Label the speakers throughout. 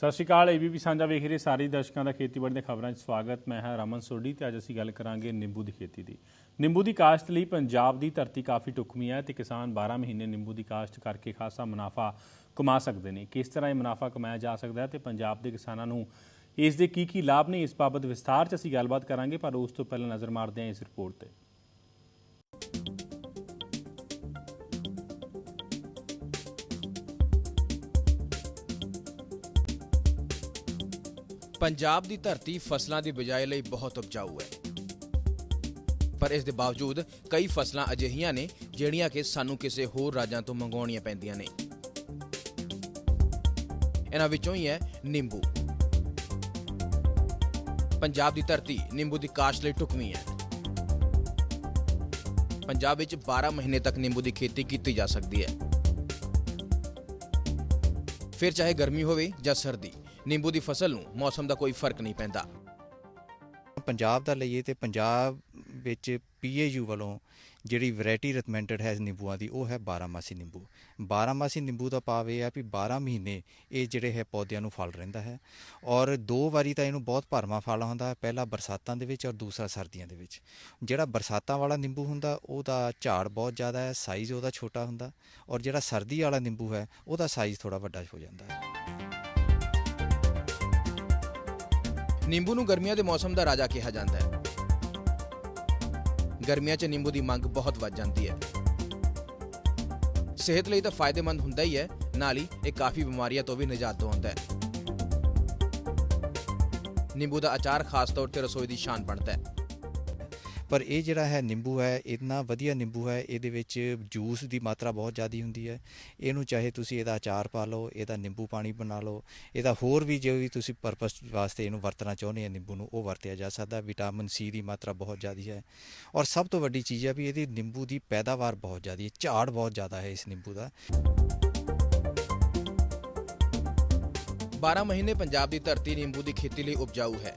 Speaker 1: ਸਤਿ ਸ਼੍ਰੀ ਅਕਾਲ ਏਬੀਪੀ ਸਾਂਝਾ ਵੇਖ ਰਹੇ ਸਾਰੇ ਦਰਸ਼ਕਾਂ ਦਾ ਖੇਤੀਬਾੜੀ ਦੀਆਂ ਖਬਰਾਂ 'ਚ ਸਵਾਗਤ। ਮੈਂ ਹਾਂ ਰਮਨ ਸੋਢੀ ਤੇ ਅੱਜ ਅਸੀਂ ਗੱਲ ਕਰਾਂਗੇ ਨਿੰਬੂ ਦੀ ਖੇਤੀ ਦੀ। ਨਿੰਬੂ ਦੀ ਕਾਸ਼ਤ ਲਈ ਪੰਜਾਬ ਦੀ ਧਰਤੀ ਕਾਫੀ ਢੁਕਵੀਂ ਹੈ ਤੇ ਕਿਸਾਨ 12 ਮਹੀਨੇ ਨਿੰਬੂ ਦੀ ਕਾਸ਼ਤ ਕਰਕੇ ਖਾਸਾ ਮੁਨਾਫਾ ਕਮਾ ਸਕਦੇ ਨੇ। ਕਿਸ ਤਰ੍ਹਾਂ ਇਹ ਮੁਨਾਫਾ ਕਮਾਇਆ ਜਾ ਸਕਦਾ ਹੈ ਤੇ ਪੰਜਾਬ ਦੇ ਕਿਸਾਨਾਂ ਨੂੰ ਇਸ ਦੇ ਕੀ ਕੀ ਲਾਭ ਨੇ, ਇਸ ਬਾਬਤ ਵਿਸਥਾਰ 'ਚ ਅਸੀਂ ਗੱਲਬਾਤ ਕਰਾਂਗੇ, ਪਰ ਉਸ ਤੋਂ ਪਹਿਲਾਂ ਨਜ਼ਰ ਮਾਰਦੇ ਹਾਂ ਇਸ ਰਿਪੋਰਟ ਤੇ।
Speaker 2: ਪੰਜਾਬ ਦੀ ਧਰਤੀ ਫਸਲਾਂ ਦੀ ਬਿਜਾਈ ਲਈ ਬਹੁਤ ਉਪਜਾਊ ਹੈ। ਪਰ ਇਸ ਦੇ ਬਾਵਜੂਦ ਕਈ ਫਸਲਾਂ ਅਜਿਹੀਆਂ ਨੇ ਜਿਹੜੀਆਂ ਕਿ ਸਾਨੂੰ ਕਿਸੇ ਹੋਰ ਰਾਜਾਂ ਤੋਂ ਮੰਗਵਾਉਣੀਆਂ ਪੈਂਦੀਆਂ ਨੇ। ਇਹਨਾਂ ਵਿੱਚੋਂ ਹੀ ਹੈ ਨਿੰਬੂ। ਪੰਜਾਬ ਦੀ ਧਰਤੀ ਨਿੰਬੂ ਦੀ ਕਾਸ਼ਤ ਲਈ ਢੁਕਵੀਂ ਹੈ। ਪੰਜਾਬ ਵਿੱਚ 12 ਮਹੀਨੇ ਤੱਕ ਨਿੰਬੂ ਦੀ ਖੇਤੀ ਕੀਤੀ ਜਾ ਸਕਦੀ ਹੈ। ਫਿਰ ਚਾਹੇ ਗਰਮੀ ਹੋਵੇ ਜਾਂ ਸਰਦੀ ਨਿੰਬੂ ਦੀ ਫਸਲ ਨੂੰ ਮੌਸਮ ਦਾ ਕੋਈ ਫ਼ਰਕ ਨਹੀਂ ਪੈਂਦਾ।
Speaker 3: ਪੰਜਾਬ ਦਾ ਲਈਏ ਤੇ ਪੰਜਾਬ ਵਿੱਚ ਪੀਏਯੂ ਵੱਲੋਂ ਜਿਹੜੀ ਵੈਰਾਈਟੀ ਰეკਮੈਂਡਡ ਹੈ ਨਿੰਬੂਆਂ ਦੀ, ਉਹ ਹੈ 12 ਮਾਸੀ ਨਿੰਬੂ। 12 ਮਾਸੀ ਨਿੰਬੂ ਦਾ ਭਾਵ ਇਹ ਹੈ ਵੀ 12 ਮਹੀਨੇ ਇਹ ਜਿਹੜੇ ਹੈ ਪੌਦਿਆਂ ਨੂੰ ਫਲ ਰਹਿੰਦਾ ਹੈ ਔਰ ਦੋ ਵਾਰੀ ਤਾਂ ਇਹਨੂੰ ਬਹੁਤ ਭਰਵਾਂ ਫਲ ਹੁੰਦਾ ਹੈ, ਪਹਿਲਾ ਬਰਸਾਤਾਂ ਦੇ ਵਿੱਚ ਔਰ ਦੂਸਰਾ ਸਰਦੀਆਂ ਦੇ ਵਿੱਚ। ਜਿਹੜਾ ਬਰਸਾਤਾਂ ਵਾਲਾ ਨਿੰਬੂ ਹੁੰਦਾ, ਉਹਦਾ ਝਾੜ ਬਹੁਤ ਜ਼ਿਆਦਾ ਹੈ ਸਾਈਜ਼ ਉਹਦਾ ਛੋਟਾ ਹੁੰਦਾ ਔਰ ਜਿਹੜਾ ਸਰਦੀ ਵਾਲਾ ਨਿੰਬੂ ਹੈ, ਉਹਦਾ ਸਾਈਜ਼ ਥੋੜਾ ਵੱਡਾ ਹੋ ਜਾਂਦਾ ਹੈ।
Speaker 2: ਨਿੰਬੂ ਨੂੰ ਗਰਮੀਆਂ ਦੇ ਮੌਸਮ ਦਾ ਰਾਜਾ ਕਿਹਾ ਜਾਂਦਾ ਹੈ। ਗਰਮੀਆਂ 'ਚ ਨਿੰਬੂ ਦੀ ਮੰਗ ਬਹੁਤ ਵੱਧ ਜਾਂਦੀ ਹੈ। ਸਿਹਤ ਲਈ ਤਾਂ ਫਾਇਦੇਮੰਦ ਹੁੰਦਾ ਹੀ ਹੈ, ਨਾਲ ਹੀ ਇਹ ਕਾਫੀ ਬਿਮਾਰੀਆਂ ਤੋਂ ਵੀ ਨਿਜਾਤ ਦਿਵਾਉਂਦਾ ਹੈ। ਨਿੰਬੂ ਦਾ ਅਚਾਰ ਖਾਸ ਤੌਰ ਤੇ ਰਸੋਈ ਦੀ ਸ਼ਾਨ ਬਣਦਾ ਹੈ।
Speaker 3: ਪਰ ਇਹ ਜਿਹੜਾ ਹੈ ਨਿੰਬੂ ਹੈ, ਇੰਨਾ ਵਧੀਆ ਨਿੰਬੂ ਹੈ, ਇਹਦੇ ਵਿੱਚ ਜੂਸ ਦੀ ਮਾਤਰਾ ਬਹੁਤ ਜ਼ਿਆਦਾ ਹੁੰਦੀ ਹੈ। ਇਹਨੂੰ ਚਾਹੇ ਤੁਸੀਂ ਇਹਦਾ ਅਚਾਰ ਪਾ ਲਓ, ਇਹਦਾ ਨਿੰਬੂ ਪਾਣੀ ਬਣਾ ਲਓ, ਇਹਦਾ ਹੋਰ ਵੀ ਜੋ ਵੀ ਤੁਸੀਂ ਪਰਪਸ ਵਾਸਤੇ ਇਹਨੂੰ ਵਰਤਣਾ ਚਾਹੁੰਦੇ ਆ ਨਿੰਬੂ ਨੂੰ, ਉਹ ਵਰਤਿਆ ਜਾ ਸਕਦਾ। ਵਿਟਾਮਿਨ ਸੀ ਦੀ ਮਾਤਰਾ ਬਹੁਤ ਜ਼ਿਆਦਾ ਹੈ। ਔਰ ਸਭ ਤੋਂ ਵੱਡੀ ਚੀਜ਼ ਹੈ ਵੀ ਇਹਦੀ ਨਿੰਬੂ ਦੀ ਪੈਦਾਵਾਰ ਬਹੁਤ ਜ਼ਿਆਦਾ ਹੈ, ਝਾੜ ਬਹੁਤ ਜ਼ਿਆਦਾ ਹੈ ਇਸ ਨਿੰਬੂ ਦਾ।
Speaker 2: 12 ਮਹੀਨੇ ਪੰਜਾਬ ਦੀ ਧਰਤੀ ਨਿੰਬੂ ਦੀ ਖੇਤੀ ਲਈ ਉਪਜਾਊ ਹੈ।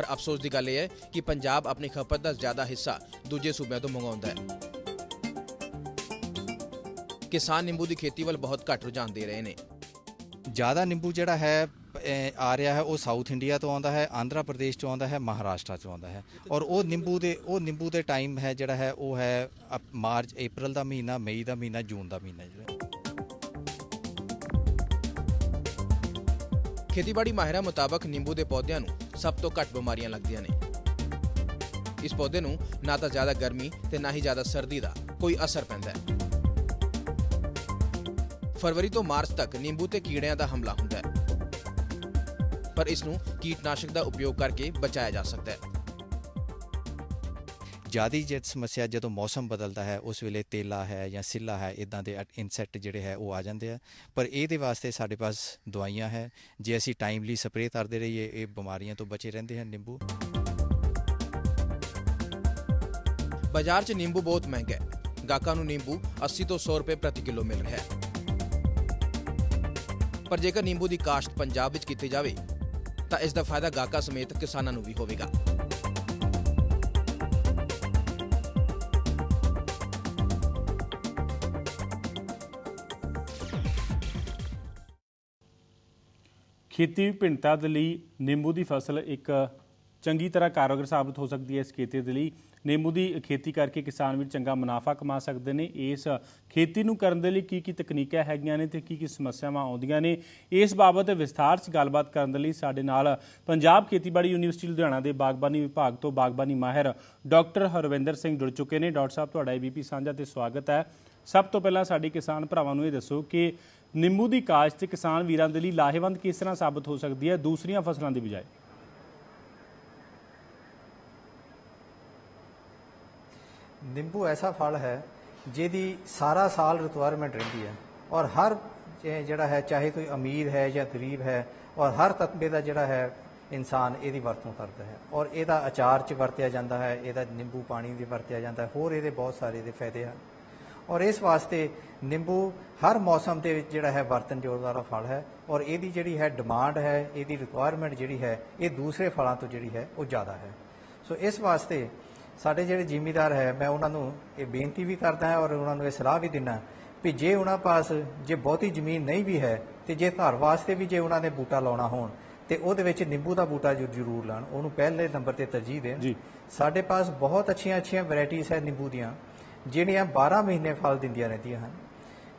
Speaker 2: ਪਰ ਅਫਸੋਸ ਦੀ ਗੱਲ ਇਹ ਹੈ ਕਿ ਪੰਜਾਬ ਆਪਣੀ ਖਪਤ ਦਾ ਜ਼ਿਆਦਾ ਹਿੱਸਾ ਦੂਜੇ ਸੂਬਿਆਂ ਤੋਂ ਮੰਗਾਉਂਦਾ ਹੈ। ਕਿਸਾਨ ਨਿੰਬੂ ਦੀ ਖੇਤੀ ਵੱਲ ਬਹੁਤ ਘੱਟ ਰੁਝਾਨ ਦੇ ਰਹੇ ਨੇ।
Speaker 3: ਜ਼ਿਆਦਾ ਨਿੰਬੂ ਜਿਹੜਾ ਹੈ ਆ ਰਿਹਾ ਹੈ ਉਹ ਸਾਊਥ ਇੰਡੀਆ ਤੋਂ ਆਉਂਦਾ ਹੈ ਆਂਧਰਾ ਪ੍ਰਦੇਸ਼ ਤੋਂ ਆਉਂਦਾ ਹੈ ਮਹਾਰਾਸ਼ਟਰ ਤੋਂ ਆਉਂਦਾ ਹੈ। ਔਰ ਉਹ ਨਿੰਬੂ ਦੇ ਉਹ ਨਿੰਬੂ ਦੇ ਟਾਈਮ ਹੈ ਜਿਹੜਾ ਹੈ ਉਹ ਹੈ ਮਾਰਚ ਅਪ੍ਰੈਲ ਦਾ ਮਹੀਨਾ ਮਈ ਦਾ ਮਹੀਨਾ ਜੂਨ ਦਾ ਮਹੀਨਾ ਜਿਹੜਾ।
Speaker 2: ਖੇਤੀਬਾੜੀ ਮਾਹਿਰਾਂ ਮੁਤਾਬਕ ਨਿੰਬੂ ਦੇ ਪੌਦਿਆਂ ਨੂੰ ਸਭ ਤੋਂ ਘੱਟ ਬਿਮਾਰੀਆਂ ਲੱਗਦੀਆਂ ਨੇ। ਇਸ ਪੌਦੇ ਨੂੰ ਨਾ ਤਾਂ ਜ਼ਿਆਦਾ ਗਰਮੀ ਤੇ ਨਾ ਹੀ ਜ਼ਿਆਦਾ ਸਰਦੀ ਦਾ ਕੋਈ ਅਸਰ ਪੈਂਦਾ ਹੈ। ਫਰਵਰੀ ਤੋਂ ਮਾਰਚ ਤੱਕ ਨਿੰਬੂ ਤੇ ਕੀੜਿਆਂ ਦਾ ਹਮਲਾ ਹੁੰਦਾ ਹੈ। ਪਰ ਇਸ ਨੂੰ ਕੀਟਨਾਸ਼ਕ ਦਾ ਉਪਯੋਗ ਕਰਕੇ ਬਚਾਇਆ ਜਾ ਸਕਦਾ ਹੈ।
Speaker 3: ਜ਼ਿਆਦਾ ਜੇ ਸਮੱਸਿਆ ਜਦੋਂ ਮੌਸਮ ਬਦਲਦਾ ਹੈ, ਉਸ ਵੇਲੇ ਤੇਲਾ ਹੈ ਜਾਂ ਸਿੱਲਾ ਹੈ ਇਦਾਂ ਦੇ ਇਨਸੈਕਟ ਜਿਹੜੇ ਹੈ, ਉਹ ਆ ਜਾਂਦੇ ਆ। ਪਰ ਇਹਦੇ ਵਾਸਤੇ ਸਾਡੇ ਪਾਸ ਦਵਾਈਆਂ ਹੈ। ਜੇ ਅਸੀਂ ਟਾਈਮਲੀ ਸਪਰੇਅ ਕਰਦੇ ਰਹੀਏ, ਇਹ ਬਿਮਾਰੀਆਂ ਤੋਂ ਬਚੇ ਰਹਿੰਦੇ ਹਨ ਨਿੰਬੂ।
Speaker 2: ਬਾਜ਼ਾਰ 'ਚ ਨਿੰਬੂ ਬਹੁਤ ਮਹਿੰਗਾ ਹੈ। ਗਾਹਕਾਂ ਨੂੰ ਨਿੰਬੂ 80 ਤੋਂ 100 ਰੁਪਏ ਪ੍ਰਤੀ ਕਿਲੋ ਮਿਲ ਰਿਹਾ ਹੈ। ਪਰ ਜੇਕਰ ਨਿੰਬੂ ਦੀ ਕਾਸ਼ਤ ਪੰਜਾਬ ਵਿੱਚ ਕੀਤੀ ਜਾਵੇ, ਤਾਂ ਇਸ ਦਾ ਫਾਇਦਾ ਗਾਹਕਾਂ ਸਮੇਤ ਕਿਸਾਨਾਂ ਨੂੰ ਵੀ ਹੋਵੇਗਾ।
Speaker 1: ਖੇਤੀ ਵਿਭਿੰਨਤਾ ਦੇ ਲਈ ਨਿੰਬੂ ਦੀ ਫਸਲ ਇੱਕ ਚੰਗੀ ਤਰ੍ਹਾਂ ਕਾਰਗਰ ਸਾਬਤ ਹੋ ਸਕਦੀ ਹੈ ਇਸ ਖੇਤੀ ਦੇ ਲਈ। ਨਿੰਬੂ ਦੀ ਖੇਤੀ ਕਰਕੇ ਕਿਸਾਨ ਵੀ ਚੰਗਾ ਮੁਨਾਫਾ ਕਮਾ ਸਕਦੇ ਨੇ। ਇਸ ਖੇਤੀ ਨੂੰ ਕਰਨ ਦੇ ਲਈ ਕੀ ਕੀ ਤਕਨੀਕਾਂ ਹੈਗੀਆਂ ਨੇ ਤੇ ਕੀ ਕੀ ਸਮੱਸਿਆਵਾਂ ਆਉਂਦੀਆਂ ਨੇ, ਇਸ ਬਾਬਤ ਵਿਸਥਾਰ 'ਚ ਗੱਲਬਾਤ ਕਰਨ ਦੇ ਲਈ ਸਾਡੇ ਨਾਲ ਪੰਜਾਬ ਖੇਤੀਬਾੜੀ ਯੂਨੀਵਰਸਿਟੀ ਲੁਧਿਆਣਾ ਦੇ ਬਾਗਬਾਨੀ ਵਿਭਾਗ ਤੋਂ ਬਾਗਬਾਨੀ ਮਾਹਿਰ ਡਾਕਟਰ ਹਰਵਿੰਦਰ ਸਿੰਘ ਜੁੜ ਚੁੱਕੇ ਨੇ। ਡਾਕਟਰ ਸਾਹਿਬ, ਤੁਹਾਡਾ ਏਬੀਪੀ ਸਾਂਝਾ ਤੇ ਸਵਾਗਤ ਹੈ। ਸਭ ਤੋਂ ਪਹਿਲਾਂ ਸਾਡੇ ਕਿਸਾਨ ਭਰਾਵਾਂ ਨੂੰ ਇਹ ਦੱਸੋ ਕਿ ਨਿੰਬੂ ਦੀ ਕਾਸ਼ਤ ਕਿਸਾਨ ਵੀਰਾਂ ਦੇ ਲਈ ਲਾਹੇਵੰਦ ਕਿਸ ਤਰ੍ਹਾਂ ਸਾਬਤ ਹੋ ਸਕਦੀ ਹੈ? ਦੂਸਰੀਆਂ ਫਸਲਾਂ ਦੀ ਬਜਾਏ।
Speaker 4: ਨਿੰਬੂ ਐਸਾ ਫਲ ਹੈ ਜਿਹਦੀ ਸਾਰਾ ਸਾਲ ਰਿਕੁਆਇਰਮੈਂਟ ਰਹਿੰਦੀ ਹੈ ਔਰ ਹਰ ਜਿਹੜਾ ਹੈ, ਚਾਹੇ ਕੋਈ ਅਮੀਰ ਹੈ ਜਾਂ ਗਰੀਬ ਹੈ, ਔਰ ਹਰ ਤਤਬੇ ਦਾ ਜਿਹੜਾ ਹੈ, ਇਨਸਾਨ ਇਹਦੀ ਵਰਤੋਂ ਕਰਦਾ ਹੈ ਔਰ ਇਹਦਾ ਅਚਾਰ ਚ ਵਰਤਿਆ ਜਾਂਦਾ ਹੈ, ਇਹਦਾ ਨਿੰਬੂ ਪਾਣੀ ਦੀ ਵਰਤਿਆ ਜਾਂਦਾ ਹੈ, ਹੋਰ ਇਹਦੇ ਬਹੁਤ ਸਾਰੇ ਦੇ ਫਾਇਦੇ ਹਨ। ਔਰ ਇਸ ਵਾਸਤੇ ਨਿੰਬੂ ਹਰ ਮੌਸਮ ਦੇ ਵਿੱਚ ਜਿਹੜਾ ਹੈ ਵਰਤਨਯੋਗ ਵਾਲਾ ਫਲ ਹੈ ਔਰ ਇਹਦੀ ਜਿਹੜੀ ਹੈ ਡਿਮਾਂਡ ਹੈ ਇਹਦੀ ਰਿਕੁਆਇਰਮੈਂਟ ਜਿਹੜੀ ਹੈ ਇਹ ਦੂਸਰੇ ਫਲਾਂ ਤੋਂ ਜਿਹੜੀ ਹੈ ਉਹ ਜ਼ਿਆਦਾ ਹੈ। ਸੋ ਇਸ ਵਾਸਤੇ ਸਾਡੇ ਜਿਹੜੇ ਜ਼ਿਮੀਦਾਰ ਹੈ ਮੈਂ ਉਹਨਾਂ ਨੂੰ ਇਹ ਬੇਨਤੀ ਵੀ ਕਰਦਾ ਹਾਂ ਔਰ ਉਹਨਾਂ ਨੂੰ ਇਹ ਸਲਾਹ ਵੀ ਦਿੰਦਾ
Speaker 3: ਵੀ ਜੇ ਉਹਨਾਂ ਪਾਸ ਜੇ ਬਹੁਤੀ ਜ਼ਮੀਨ ਨਹੀਂ ਵੀ ਹੈ ਤੇ ਜੇ ਘਰ ਵਾਸਤੇ ਵੀ ਜੇ ਉਹਨਾਂ ਨੇ ਬੂਟਾ ਲਾਉਣਾ ਹੋਣ ਤੇ ਉਹਦੇ ਵਿੱਚ ਨਿੰਬੂ ਦਾ ਬੂਟਾ ਜ਼ਰੂ- ਜ਼ਰੂਰ ਲਾਣ ਉਹਨੂੰ ਪਹਿਲੇ ਨੰਬਰ ਤੇ ਤਰਜੀਹ ਦੇਣ।
Speaker 1: ਜੀ।
Speaker 3: ਸਾਡੇ ਪਾਸ ਬਹੁਤ ਅੱਛੀਆਂ ਅੱਛੀਆਂ ਵੈਰਾਈਟੀਆਂ ਹੈ ਨਿੰਬੂ ਦੀਆਂ। ਜਿਹੜੀਆਂ 12 ਮਹੀਨੇ ਫਲ ਦਿੰਦੀਆਂ ਰਹਿੰਦੀਆਂ ਹਨ।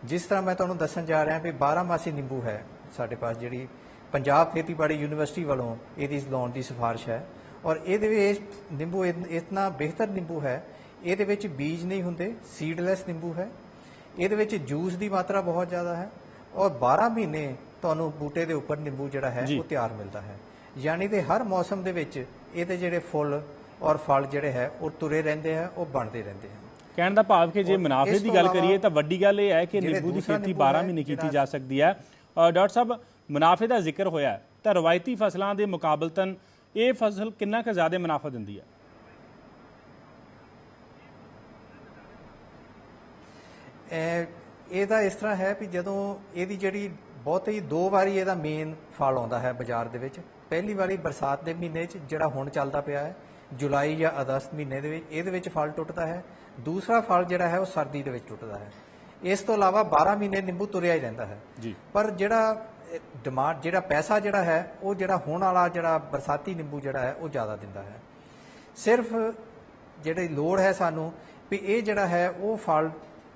Speaker 3: ਜਿਸ ਤਰ੍ਹਾਂ ਮੈਂ ਤੁਹਾਨੂੰ ਦੱਸਣ ਜਾ ਰਿਹਾ ਵੀ 12 ਮਾਸੀ ਨਿੰਬੂ ਹੈ ਸਾਡੇ ਪਾਸ ਜਿਹੜੀ ਪੰਜਾਬ ਖੇਤੀਬਾੜੀ ਯੂਨੀਵਰਸਿਟੀ ਵੱਲੋਂ ਇਹਦੀ ਲਾਉਣ ਦੀ ਸਿਫਾਰਿਸ਼ ਹੈ ਔਰ ਇਹਦੇ ਵਿੱਚ ਨਿੰਬੂ ਇਤ- ਇਤਨਾ ਬਿਹਤਰ ਨਿੰਬੂ ਹੈ ਇਹਦੇ ਵਿੱਚ ਬੀਜ ਨਹੀਂ ਹੁੰਦੇ ਸੀਡਲੈਸ ਨਿੰਬੂ ਹੈ ਇਹਦੇ ਵਿੱਚ ਜੂਸ ਦੀ ਮਾਤਰਾ ਬਹੁਤ ਜ਼ਿਆਦਾ ਹੈ ਔਰ 12 ਮਹੀਨੇ ਤੁਹਾਨੂੰ ਬੂਟੇ ਦੇ ਉੱਪਰ ਨਿੰਬੂ ਜਿਹੜਾ ਹੈ। ਉਹ ਤਿਆਰ ਮਿਲਦਾ ਹੈ। ਯਾਨੀ ਕਿ ਹਰ ਮੌਸਮ ਦੇ ਵਿੱਚ ਇਹਦੇ ਜਿਹੜੇ ਫੁੱਲ ਔਰ ਫਲ ਜਿਹੜੇ ਹੈ ਉਹ ਤੁਰੇ ਰਹਿੰਦੇ ਆ ਉਹ ਬਣਦੇ ਰਹਿੰਦੇ ਹਨ।
Speaker 1: ਕਹਿਣ ਦਾ ਭਾਵ ਕਿ ਜੇ ਮੁਨਾਫੇ ਦੀ
Speaker 3: ਤੋਂ
Speaker 1: ਗੱਲ ਕਰੀਏ ਤਾਂ ਵੱਡੀ ਗੱਲ ਇਹ ਹੈ ਕਿ ਨਿੰਬੂ ਦੀ ਖੇਤੀ
Speaker 3: ਨਿੰਬੂ
Speaker 1: 12
Speaker 3: ਹੈ,
Speaker 1: ਮਹੀਨੇ ਕੀਤੀ ਜਾ ਸਕਦੀ ਹੈ। ਡਾਕਟਰ ਸਾਹਿਬ ਮੁਨਾਫੇ ਦਾ ਜ਼ਿਕਰ ਹੋਇਆ ਤਾਂ ਰਵਾਇਤੀ ਫਸਲਾਂ ਦੇ ਮੁਕਾਬਲਤਨ ਇਹ ਫਸਲ ਕਿੰਨਾ ਕੁ ਜ਼ਿਆਦਾ ਮੁਨਾਫਾ ਦਿੰਦੀ ਹੈ?
Speaker 3: ਇਹ ਇਹਦਾ ਇਸ ਤਰ੍ਹਾਂ ਹੈ ਵੀ ਜਦੋਂ ਇਹਦੀ ਜਿਹੜੀ ਬਹੁਤ ਹੀ ਦੋ ਵਾਰੀ ਇਹਦਾ ਮੇਨ ਫਲ ਆਉਂਦਾ ਹੈ ਬਾਜ਼ਾਰ ਦੇ ਵਿੱਚ। ਪਹਿਲੀ ਵਾਰੀ ਬਰਸਾਤ ਦੇ ਮਹੀਨੇ 'ਚ ਜਿਹੜਾ ਹੁਣ ਚੱਲਦਾ ਪਿਆ ਹੈ ਜੁਲਾਈ ਜਾਂ ਅਗਸਤ ਮਹੀਨੇ ਦੇ ਵਿੱਚ ਇਹਦੇ ਵਿੱਚ ਫਲ ਟੁੱਟਦਾ ਹੈ। ਦੂਸਰਾ ਫਲ ਜਿਹੜਾ ਹੈ ਉਹ ਸਰਦੀ ਦੇ ਵਿੱਚ ਟੁੱਟਦਾ ਹੈ। ਇਸ ਤੋਂ ਇਲਾਵਾ 12 ਮਹੀਨੇ ਨਿੰਬੂ ਤੁਰਿਆ ਹੀ ਰਹਿੰਦਾ ਹੈ।
Speaker 1: ਜੀ।
Speaker 3: ਪਰ ਜਿਹੜਾ ਡਿਮਾਂਡ ਜਿਹੜਾ ਪੈਸਾ ਜਿਹੜਾ ਹੈ ਉਹ ਜਿਹੜਾ ਹੁਣ ਵਾਲਾ ਜਿਹੜਾ ਬਰਸਾਤੀ ਨਿੰਬੂ ਜਿਹੜਾ ਹੈ ਉਹ ਜ਼ਿਆਦਾ ਦਿੰਦਾ ਹੈ। ਸਿਰਫ ਜਿਹੜੀ ਲੋੜ ਹੈ ਸਾਨੂੰ ਵੀ ਇਹ ਜਿਹੜਾ ਹੈ ਉਹ ਫਲ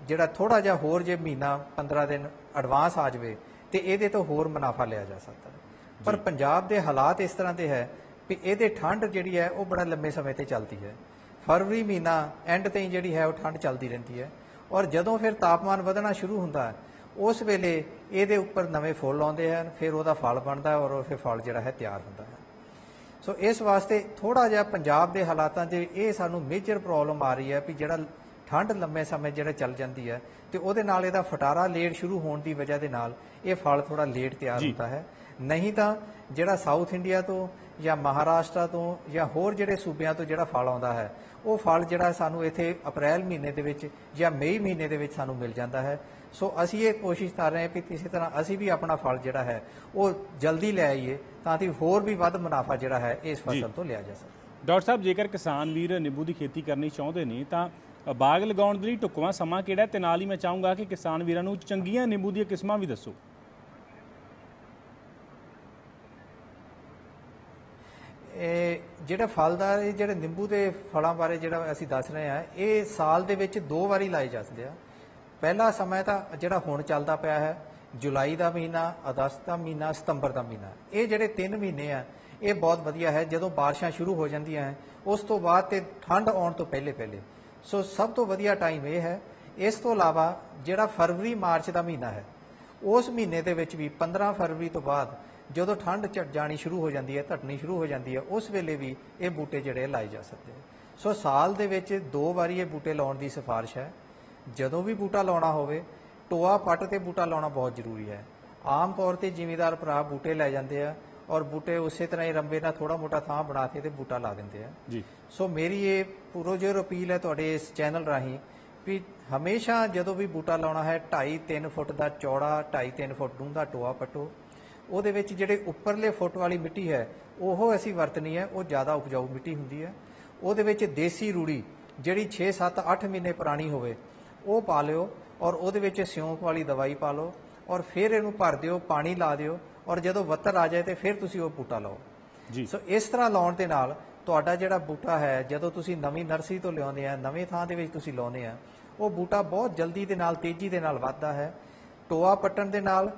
Speaker 3: ਜਿਹੜਾ ਥੋੜਾ ਜਿਹਾ ਹੋਰ ਜੇ ਮਹੀਨਾ 15 ਦਿਨ ਐਡਵਾਂਸ ਆ ਜਾਵੇ ਤੇ ਇਹਦੇ ਤੋਂ ਹੋਰ ਮੁਨਾਫਾ ਲਿਆ ਜਾ ਸਕਦਾ ਹੈ। ਪਰ ਪੰਜਾਬ ਦੇ ਹਾਲਾਤ ਇਸ ਤਰ੍ਹਾਂ ਦੇ ਹੈ ਵੀ ਇਹਦੇ ਠੰਡ ਜਿਹੜੀ ਹੈ ਉਹ ਬੜਾ ਲੰਮੇ ਸਮੇਂ ਤੇ ਚੱਲਦੀ ਹੈ। ਫਰਵਰੀ ਮਹੀਨਾ ਐਂਡ ਤਾਈਂ ਜਿਹੜੀ ਹੈ ਉਹ ਠੰਡ ਚੱਲਦੀ ਰਹਿੰਦੀ ਹੈ। ਔਰ ਜਦੋਂ ਫਿਰ ਤਾਪਮਾਨ ਵਧਣਾ ਸ਼ੁਰੂ ਹੁੰਦਾ ਹੈ ਉਸ ਵੇਲੇ ਇਹਦੇ ਉੱਪਰ ਨਵੇਂ ਫੁੱਲ ਆਉਂਦੇ ਹਨ ਫਿਰ ਉਹਦਾ ਫਲ ਬਣਦਾ ਔਰ ਉਹ ਫਿਰ ਫਲ ਜਿਹੜਾ ਹੈ ਤਿਆਰ ਹੁੰਦਾ ਹੈ। ਸੋ ਇਸ ਵਾਸਤੇ ਥੋੜਾ ਜਿਹਾ ਪੰਜਾਬ ਦੇ ਹਾਲਾਤਾਂ 'ਚ ਇਹ ਸਾਨੂੰ ਮੇਜਰ ਪ੍ਰੋਬਲਮ ਆ ਰਹੀ ਹੈ ਵੀ ਜਿਹੜਾ ਠੰਡ ਲੰਮੇ ਸਮੇਂ ਜਿਹੜਾ ਚੱਲ ਜਾਂਦੀ ਹੈ ਤੇ ਉਹਦੇ ਨਾਲ ਇਹਦਾ ਫਟਾਰਾ ਲੇਟ ਸ਼ੁਰੂ ਹੋਣ ਦੀ ਵਜ੍ਹਾ ਦੇ ਨਾਲ ਇਹ ਫਲ ਥੋੜਾ ਲੇਟ ਤਿਆਰ। ਹੁੰਦਾ ਹੈ। ਨਹੀਂ ਤਾਂ ਜਿਹੜਾ ਸਾਊਥ ਇੰਡੀਆ ਤੋਂ ਜਾਂ ਮਹਾਰਾਸ਼ਟਰ ਤੋਂ ਜਾਂ ਹੋਰ ਜਿਹੜੇ ਸੂਬਿਆਂ ਤੋਂ ਜਿਹੜਾ ਫਲ ਆਉਂਦਾ ਹੈ ਉਹ ਫਲ ਜਿਹੜਾ ਸਾਨੂੰ ਇੱਥੇ ਅਪ੍ਰੈਲ ਮਹੀਨੇ ਦੇ ਵਿੱਚ ਜਾਂ ਮਈ ਮਹੀਨੇ ਦੇ ਵਿੱਚ ਸਾਨੂੰ ਮਿਲ ਜਾਂਦਾ ਹੈ ਸੋ ਅਸੀਂ ਇਹ ਕੋਸ਼ਿਸ਼ ਕਰ ਰਹੇ ਹਾਂ ਕਿ ਕਿਸੇ ਤਰ੍ਹਾਂ ਅਸੀਂ ਵੀ ਆਪਣਾ ਫਲ ਜਿਹੜਾ ਹੈ ਉਹ ਜਲਦੀ ਲੈ ਆਈਏ ਤਾਂ ਕਿ ਹੋਰ ਵੀ ਵੱਧ ਮੁਨਾਫਾ ਜਿਹੜਾ ਹੈ ਇਸ। ਫਸਲ ਤੋਂ ਲਿਆ ਜਾ ਸਕੇ
Speaker 1: ਡਾਕਟਰ ਸਾਹਿਬ ਜੇਕਰ ਕਿਸਾਨ ਵੀਰ ਨਿੰਬੂ ਦੀ ਖੇਤੀ ਕਰਨੀ ਚਾਹੁੰਦੇ ਨੇ ਤਾਂ ਬਾਗ ਲਗਾਉਣ ਦੇ ਲਈ ਢੁਕਵਾਂ ਸਮਾਂ ਕਿਹੜਾ? ਤੇ ਨਾਲ ਹੀ ਮੈਂ ਚਾਹੂੰਗਾ ਕਿ ਕਿਸਾਨ ਵੀਰਾਂ ਨੂੰ ਚੰਗੀਆਂ ਨਿੰਬੂ ਦੀਆਂ ਕਿਸਮਾਂ ਵੀ ਦੱਸੋ
Speaker 3: ਇਹ ਜਿਹੜਾ ਫਲਦਾਰ ਜਿਹੜੇ ਨਿੰਬੂ ਦੇ ਫਲਾਂ ਬਾਰੇ ਜਿਹੜਾ ਅਸੀਂ ਦੱਸ ਰਹੇ ਹਾਂ, ਇਹ ਸਾਲ ਦੇ ਵਿੱਚ ਦੋ ਵਾਰੀ ਲਾਏ ਜਾਂਦੇ ਆ। ਪਹਿਲਾ ਸਮਾਂ ਤਾਂ ਜਿਹੜਾ ਹੁਣ ਚੱਲਦਾ ਪਿਆ ਹੈ, ਜੁਲਾਈ ਦਾ ਮਹੀਨਾ, ਅਗਸਤ ਦਾ ਮਹੀਨਾ, ਸਤੰਬਰ ਦਾ ਮਹੀਨਾ। ਇਹ ਜਿਹੜੇ 3 ਮਹੀਨੇ ਆ, ਇਹ ਬਹੁਤ ਵਧੀਆ ਹੈ। ਜਦੋਂ ਬਾਰਿਸ਼ਾਂ ਸ਼ੁਰੂ ਹੋ ਜਾਂਦੀਆਂ ਹੈ, ਉਸ ਤੋਂ ਬਾਅਦ ਤੇ ਠੰਡ ਆਉਣ ਤੋਂ ਪਹਿਲੇ ਪਹਿਲੇ। ਸੋ ਸਭ ਤੋਂ ਵਧੀਆ ਟਾਈਮ ਇਹ ਹੈ। ਇਸ ਤੋਂ ਇਲਾਵਾ ਜਿਹੜਾ ਫਰਵਰੀ, ਮਾਰਚ ਦਾ ਮਹੀਨਾ ਹੈ, ਉਸ ਮਹੀਨੇ ਦੇ ਵਿੱਚ ਵੀ 15 ਫਰਵਰੀ ਤੋਂ ਬਾਅਦ ਜਦੋਂ ਠੰਡ ਚੜ ਜਾਣੀ ਸ਼ੁਰੂ ਹੋ ਜਾਂਦੀ ਹੈ ਘਟਣੀ ਸ਼ੁਰੂ ਹੋ ਜਾਂਦੀ ਹੈ ਉਸ ਵੇਲੇ ਵੀ ਇਹ ਬੂਟੇ ਜਿਹੜੇ ਲਾਏ ਜਾ ਸਕਦੇ ਸੋ ਸਾਲ ਦੇ ਵਿੱਚ ਦੋ ਵਾਰੀ ਇਹ ਬੂਟੇ ਲਾਉਣ ਦੀ ਸਿਫਾਰਿਸ਼ ਹੈ। ਜਦੋਂ ਵੀ ਬੂਟਾ ਲਾਉਣਾ ਹੋਵੇ ਟੋਆ ਪੱਟ ਤੇ ਬੂਟਾ ਲਾਉਣਾ ਬਹੁਤ ਜ਼ਰੂਰੀ ਹੈ। ਆਮ ਤੌਰ ਤੇ ਜ਼ਿਮੀਦਾਰ ਭਰਾ ਬੂਟੇ ਲੈ ਜਾਂਦੇ ਆ ਔਰ ਬੂਟੇ ਉਸੇ ਤਰ੍ਹਾਂ ਹੀ ਰੰਬੇ ਨਾਲ ਥੋੜਾ ਮੋਟਾ ਥਾਂ ਬਣਾ ਕੇ ਤੇ ਬੂਟਾ ਲਾ ਦਿੰਦੇ ਆ।
Speaker 1: ਜੀ।
Speaker 3: ਸੋ ਮੇਰੀ ਇਹ ਪੁਰੋਜੋਰ ਅਪੀਲ ਹੈ ਤੁਹਾਡੇ ਇਸ ਚੈਨਲ ਰਾਹੀਂ ਵੀ ਹਮੇਸ਼ਾ ਜਦੋਂ ਵੀ ਬੂਟਾ ਲਾਉਣਾ ਹੈ 2.5 3 ਫੁੱਟ ਦਾ ਚੌੜਾ 2.5 3 ਫੁੱਟ ਡੂੰਘਾ ਟੋਆ ਪੱਟੋ। ਉਹਦੇ ਵਿੱਚ ਜਿਹੜੇ ਉੱਪਰਲੇ ਫੁੱਟ ਵਾਲੀ ਮਿੱਟੀ ਹੈ ਉਹ ਅਸੀਂ ਵਰਤਣੀ ਹੈ ਉਹ ਜ਼ਿਆਦਾ ਉਪਜਾਊ ਮਿੱਟੀ ਹੁੰਦੀ ਹੈ। ਉਹਦੇ ਵਿੱਚ ਦੇਸੀ ਰੂੜੀ ਜਿਹੜੀ 6 7 8 ਮਹੀਨੇ ਪੁਰਾਣੀ ਹੋਵੇ ਉਹ ਪਾ ਲਿਓ ਔਰ ਉਹਦੇ ਵਿੱਚ ਸਿਉਂਕ ਵਾਲੀ ਦਵਾਈ ਪਾ ਲਓ ਔਰ ਫਿਰ ਇਹਨੂੰ ਭਰ ਦਿਓ ਪਾਣੀ ਲਾ ਦਿਓ ਔਰ ਜਦੋਂ ਵੱਤਰ ਆ ਜਾਏ ਤੇ ਫਿਰ ਤੁਸੀਂ ਉਹ ਬੂਟਾ ਲਾਓ।
Speaker 1: ਜੀ।
Speaker 3: ਸੋ ਇਸ ਤਰ੍ਹਾਂ ਲਾਉਣ ਦੇ ਨਾਲ ਤੁਹਾਡਾ ਜਿਹੜਾ ਬੂਟਾ ਹੈ ਜਦੋਂ ਤੁਸੀਂ ਨਵੀਂ ਨਰਸਰੀ ਤੋਂ ਲਿਆਉਂਦੇ ਆ ਨਵੇਂ ਥਾਂ ਦੇ ਵਿੱਚ ਤੁਸੀਂ ਲਾਉਂਦੇ ਆ ਉਹ ਬੂਟਾ ਬਹੁਤ ਜਲਦੀ ਦੇ ਨਾਲ ਤੇਜ਼ੀ ਦੇ ਨਾਲ ਵੱਧਦਾ ਹੈ। ਟੋਆ ਪੱਟਣ ਦੇ ਨਾਲ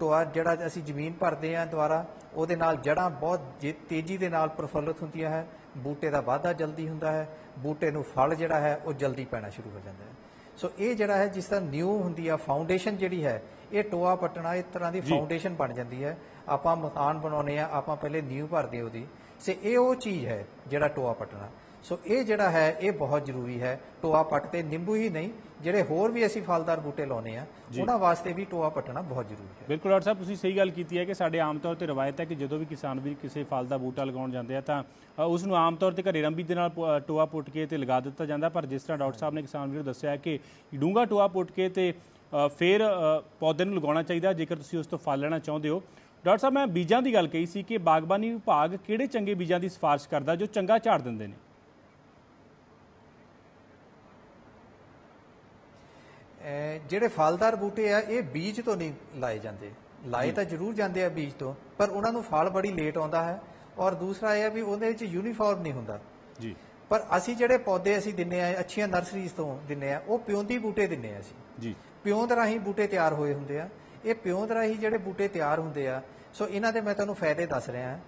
Speaker 3: ਟੋਆ ਜਿਹੜਾ ਅਸੀਂ ਜ਼ਮੀਨ ਭਰਦੇ ਆ ਦੁਆਰਾ ਉਹਦੇ ਨਾਲ ਜੜਾਂ ਬਹੁਤ ਤੇਜ਼ੀ ਦੇ ਨਾਲ ਪ੍ਰਫੁੱਲਤ ਹੁੰਦੀਆਂ ਹੈ। ਬੂਟੇ ਦਾ ਵਾਧਾ ਜਲਦੀ ਹੁੰਦਾ ਹੈ। ਬੂਟੇ ਨੂੰ ਫਲ ਜਿਹੜਾ ਹੈ ਉਹ ਜਲਦੀ ਪੈਣਾ ਸ਼ੁਰੂ ਹੋ ਜਾਂਦਾ ਹੈ। ਸੋ ਇਹ ਜਿਹੜਾ ਹੈ ਜਿਸ ਤਰ੍ਹਾਂ ਨਿਊ ਹੁੰਦੀ ਆ ਫਾਊਂਡੇਸ਼ਨ ਜਿਹੜੀ ਹੈ ਇਹ ਟੋਆ ਪੱਟਣਾ ਇੱਕ ਤਰ੍ਹਾਂ ਦੀ। ਫਾਊਂਡੇਸ਼ਨ ਬਣ ਜਾਂਦੀ ਹੈ। ਆਪਾਂ ਮਕਾਨ ਬਣਾਉਨੇ ਆ ਆਪਾਂ ਪਹਿਲੇ ਨਿਊ ਭਰਦੇ ਉਹਦੀ। ਸੇ ਇਹ ਉਹ ਚੀਜ਼ ਹੈ ਜਿਹੜਾ ਟੋਆ ਪੱਟਣਾ। ਸੋ ਇਹ ਜਿਹੜਾ ਹੈ ਇਹ ਬਹੁਤ ਜ਼ਰੂਰੀ ਹੈ। ਟੋਆ ਪੱਟ ਤੇ ਨਿੰਬੂ ਹੀ ਨਹੀਂ ਜਿਹੜੇ ਹੋਰ ਵੀ ਅਸੀਂ ਫਲਦਾਰ ਬੂਟੇ ਲਾਉਨੇ ਆ। ਉਹਨਾਂ ਵਾਸਤੇ ਵੀ ਟੋਆ ਪੱਟਣਾ ਬਹੁਤ ਜ਼ਰੂਰੀ ਹੈ।
Speaker 1: ਬਿਲਕੁਲ ਡਾਕਟਰ ਸਾਹਿਬ ਤੁਸੀਂ ਸਹੀ ਗੱਲ ਕੀਤੀ ਹੈ ਕਿ ਸਾਡੇ ਆਮ ਤੌਰ ਤੇ ਰਵਾਇਤ ਹੈ ਕਿ ਜਦੋਂ ਵੀ ਕਿਸਾਨ ਵੀਰ ਕਿਸੇ ਫਲ ਦਾ ਬੂਟਾ ਲਗਾਉਣ ਜਾਂਦੇ ਆ ਤਾਂ ਉਸ ਨੂੰ ਆਮ ਤੌਰ ਤੇ ਘਰੇ ਰੰਬੀ ਦੇ ਨਾਲ ਟੋਆ ਪੁੱਟ ਕੇ ਤੇ ਲਗਾ ਦਿੱਤਾ ਜਾਂਦਾ। ਪਰ ਜਿਸ ਤਰ੍ਹਾਂ ਡਾਕਟਰ ਸਾਹਿਬ ਨੇ ਕਿਸਾਨ ਵੀਰ ਨੂੰ ਦੱਸਿਆ ਕਿ ਡੂੰਗਾ ਟੋਆ ਪੁੱਟ ਕੇ ਤੇ ਫਿਰ ਪੌਦੇ ਨੂੰ ਲਗਾਉਣਾ ਚਾਹੀਦਾ ਜੇਕਰ ਤੁਸੀਂ ਉਸ ਤੋਂ ਫਲ ਲੈਣਾ ਚਾਹੁੰਦੇ ਹੋ। ਡਾਕਟਰ ਸਾਹਿਬ ਮੈਂ ਬੀਜਾਂ ਦੀ ਗੱਲ ਕਹੀ ਸੀ ਕਿ ਬਾਗਬਾਨੀ ਵਿਭਾਗ ਕਿਹੜੇ ਚੰਗੇ ਬੀਜਾਂ ਦੀ ਸਿਫਾਰਿਸ਼ ਕਰਦਾ ਜੋ ਚੰਗਾ ਝਾੜ ਦਿੰਦੇ ਨੇ?
Speaker 3: ਜਿਹੜੇ ਫਲਦਾਰ ਬੂਟੇ ਆ ਇਹ ਬੀਜ ਤੋਂ ਨਹੀਂ ਲਾਏ ਜਾਂਦੇ। ਲਾਏ ਤਾਂ ਜ਼ਰੂਰ ਜਾਂਦੇ ਆ ਬੀਜ ਤੋਂ ਪਰ ਉਹਨਾਂ ਨੂੰ ਫਲ ਬੜੀ ਲੇਟ ਆਉਂਦਾ ਹੈ ਔਰ ਦੂਸਰਾ ਇਹ ਆ ਵੀ ਉਹਦੇ ਵਿੱਚ ਯੂਨੀਫਾਰਮ ਨਹੀਂ ਹੁੰਦਾ।
Speaker 1: ਜੀ।
Speaker 3: ਪਰ ਅਸੀਂ ਜਿਹੜੇ ਪੌਦੇ ਅਸੀਂ ਦਿੰਨੇ ਆ ਅੱਛੀਆਂ ਨਰਸਰੀਜ਼ ਤੋਂ ਦਿੰਨੇ ਆ ਉਹ ਪਿਉਂਦੀ ਬੂਟੇ ਦਿੰਨੇ ਆ ਅਸੀਂ।
Speaker 1: ਜੀ।
Speaker 3: ਪਿਉਂਦ ਰਾਹੀਂ ਬੂਟੇ ਤਿਆਰ ਹੋਏ ਹੁੰਦੇ ਆ। ਇਹ ਪਿਉਂਦ ਰਾਹੀਂ ਜਿਹੜੇ ਬੂਟੇ ਤਿਆਰ ਹੁੰਦੇ ਆ ਸੋ ਇਹਨਾਂ ਦੇ ਮੈਂ ਤੁਹਾਨੂੰ ਫਾਇਦੇ ਦੱਸ ਰਿਹਾ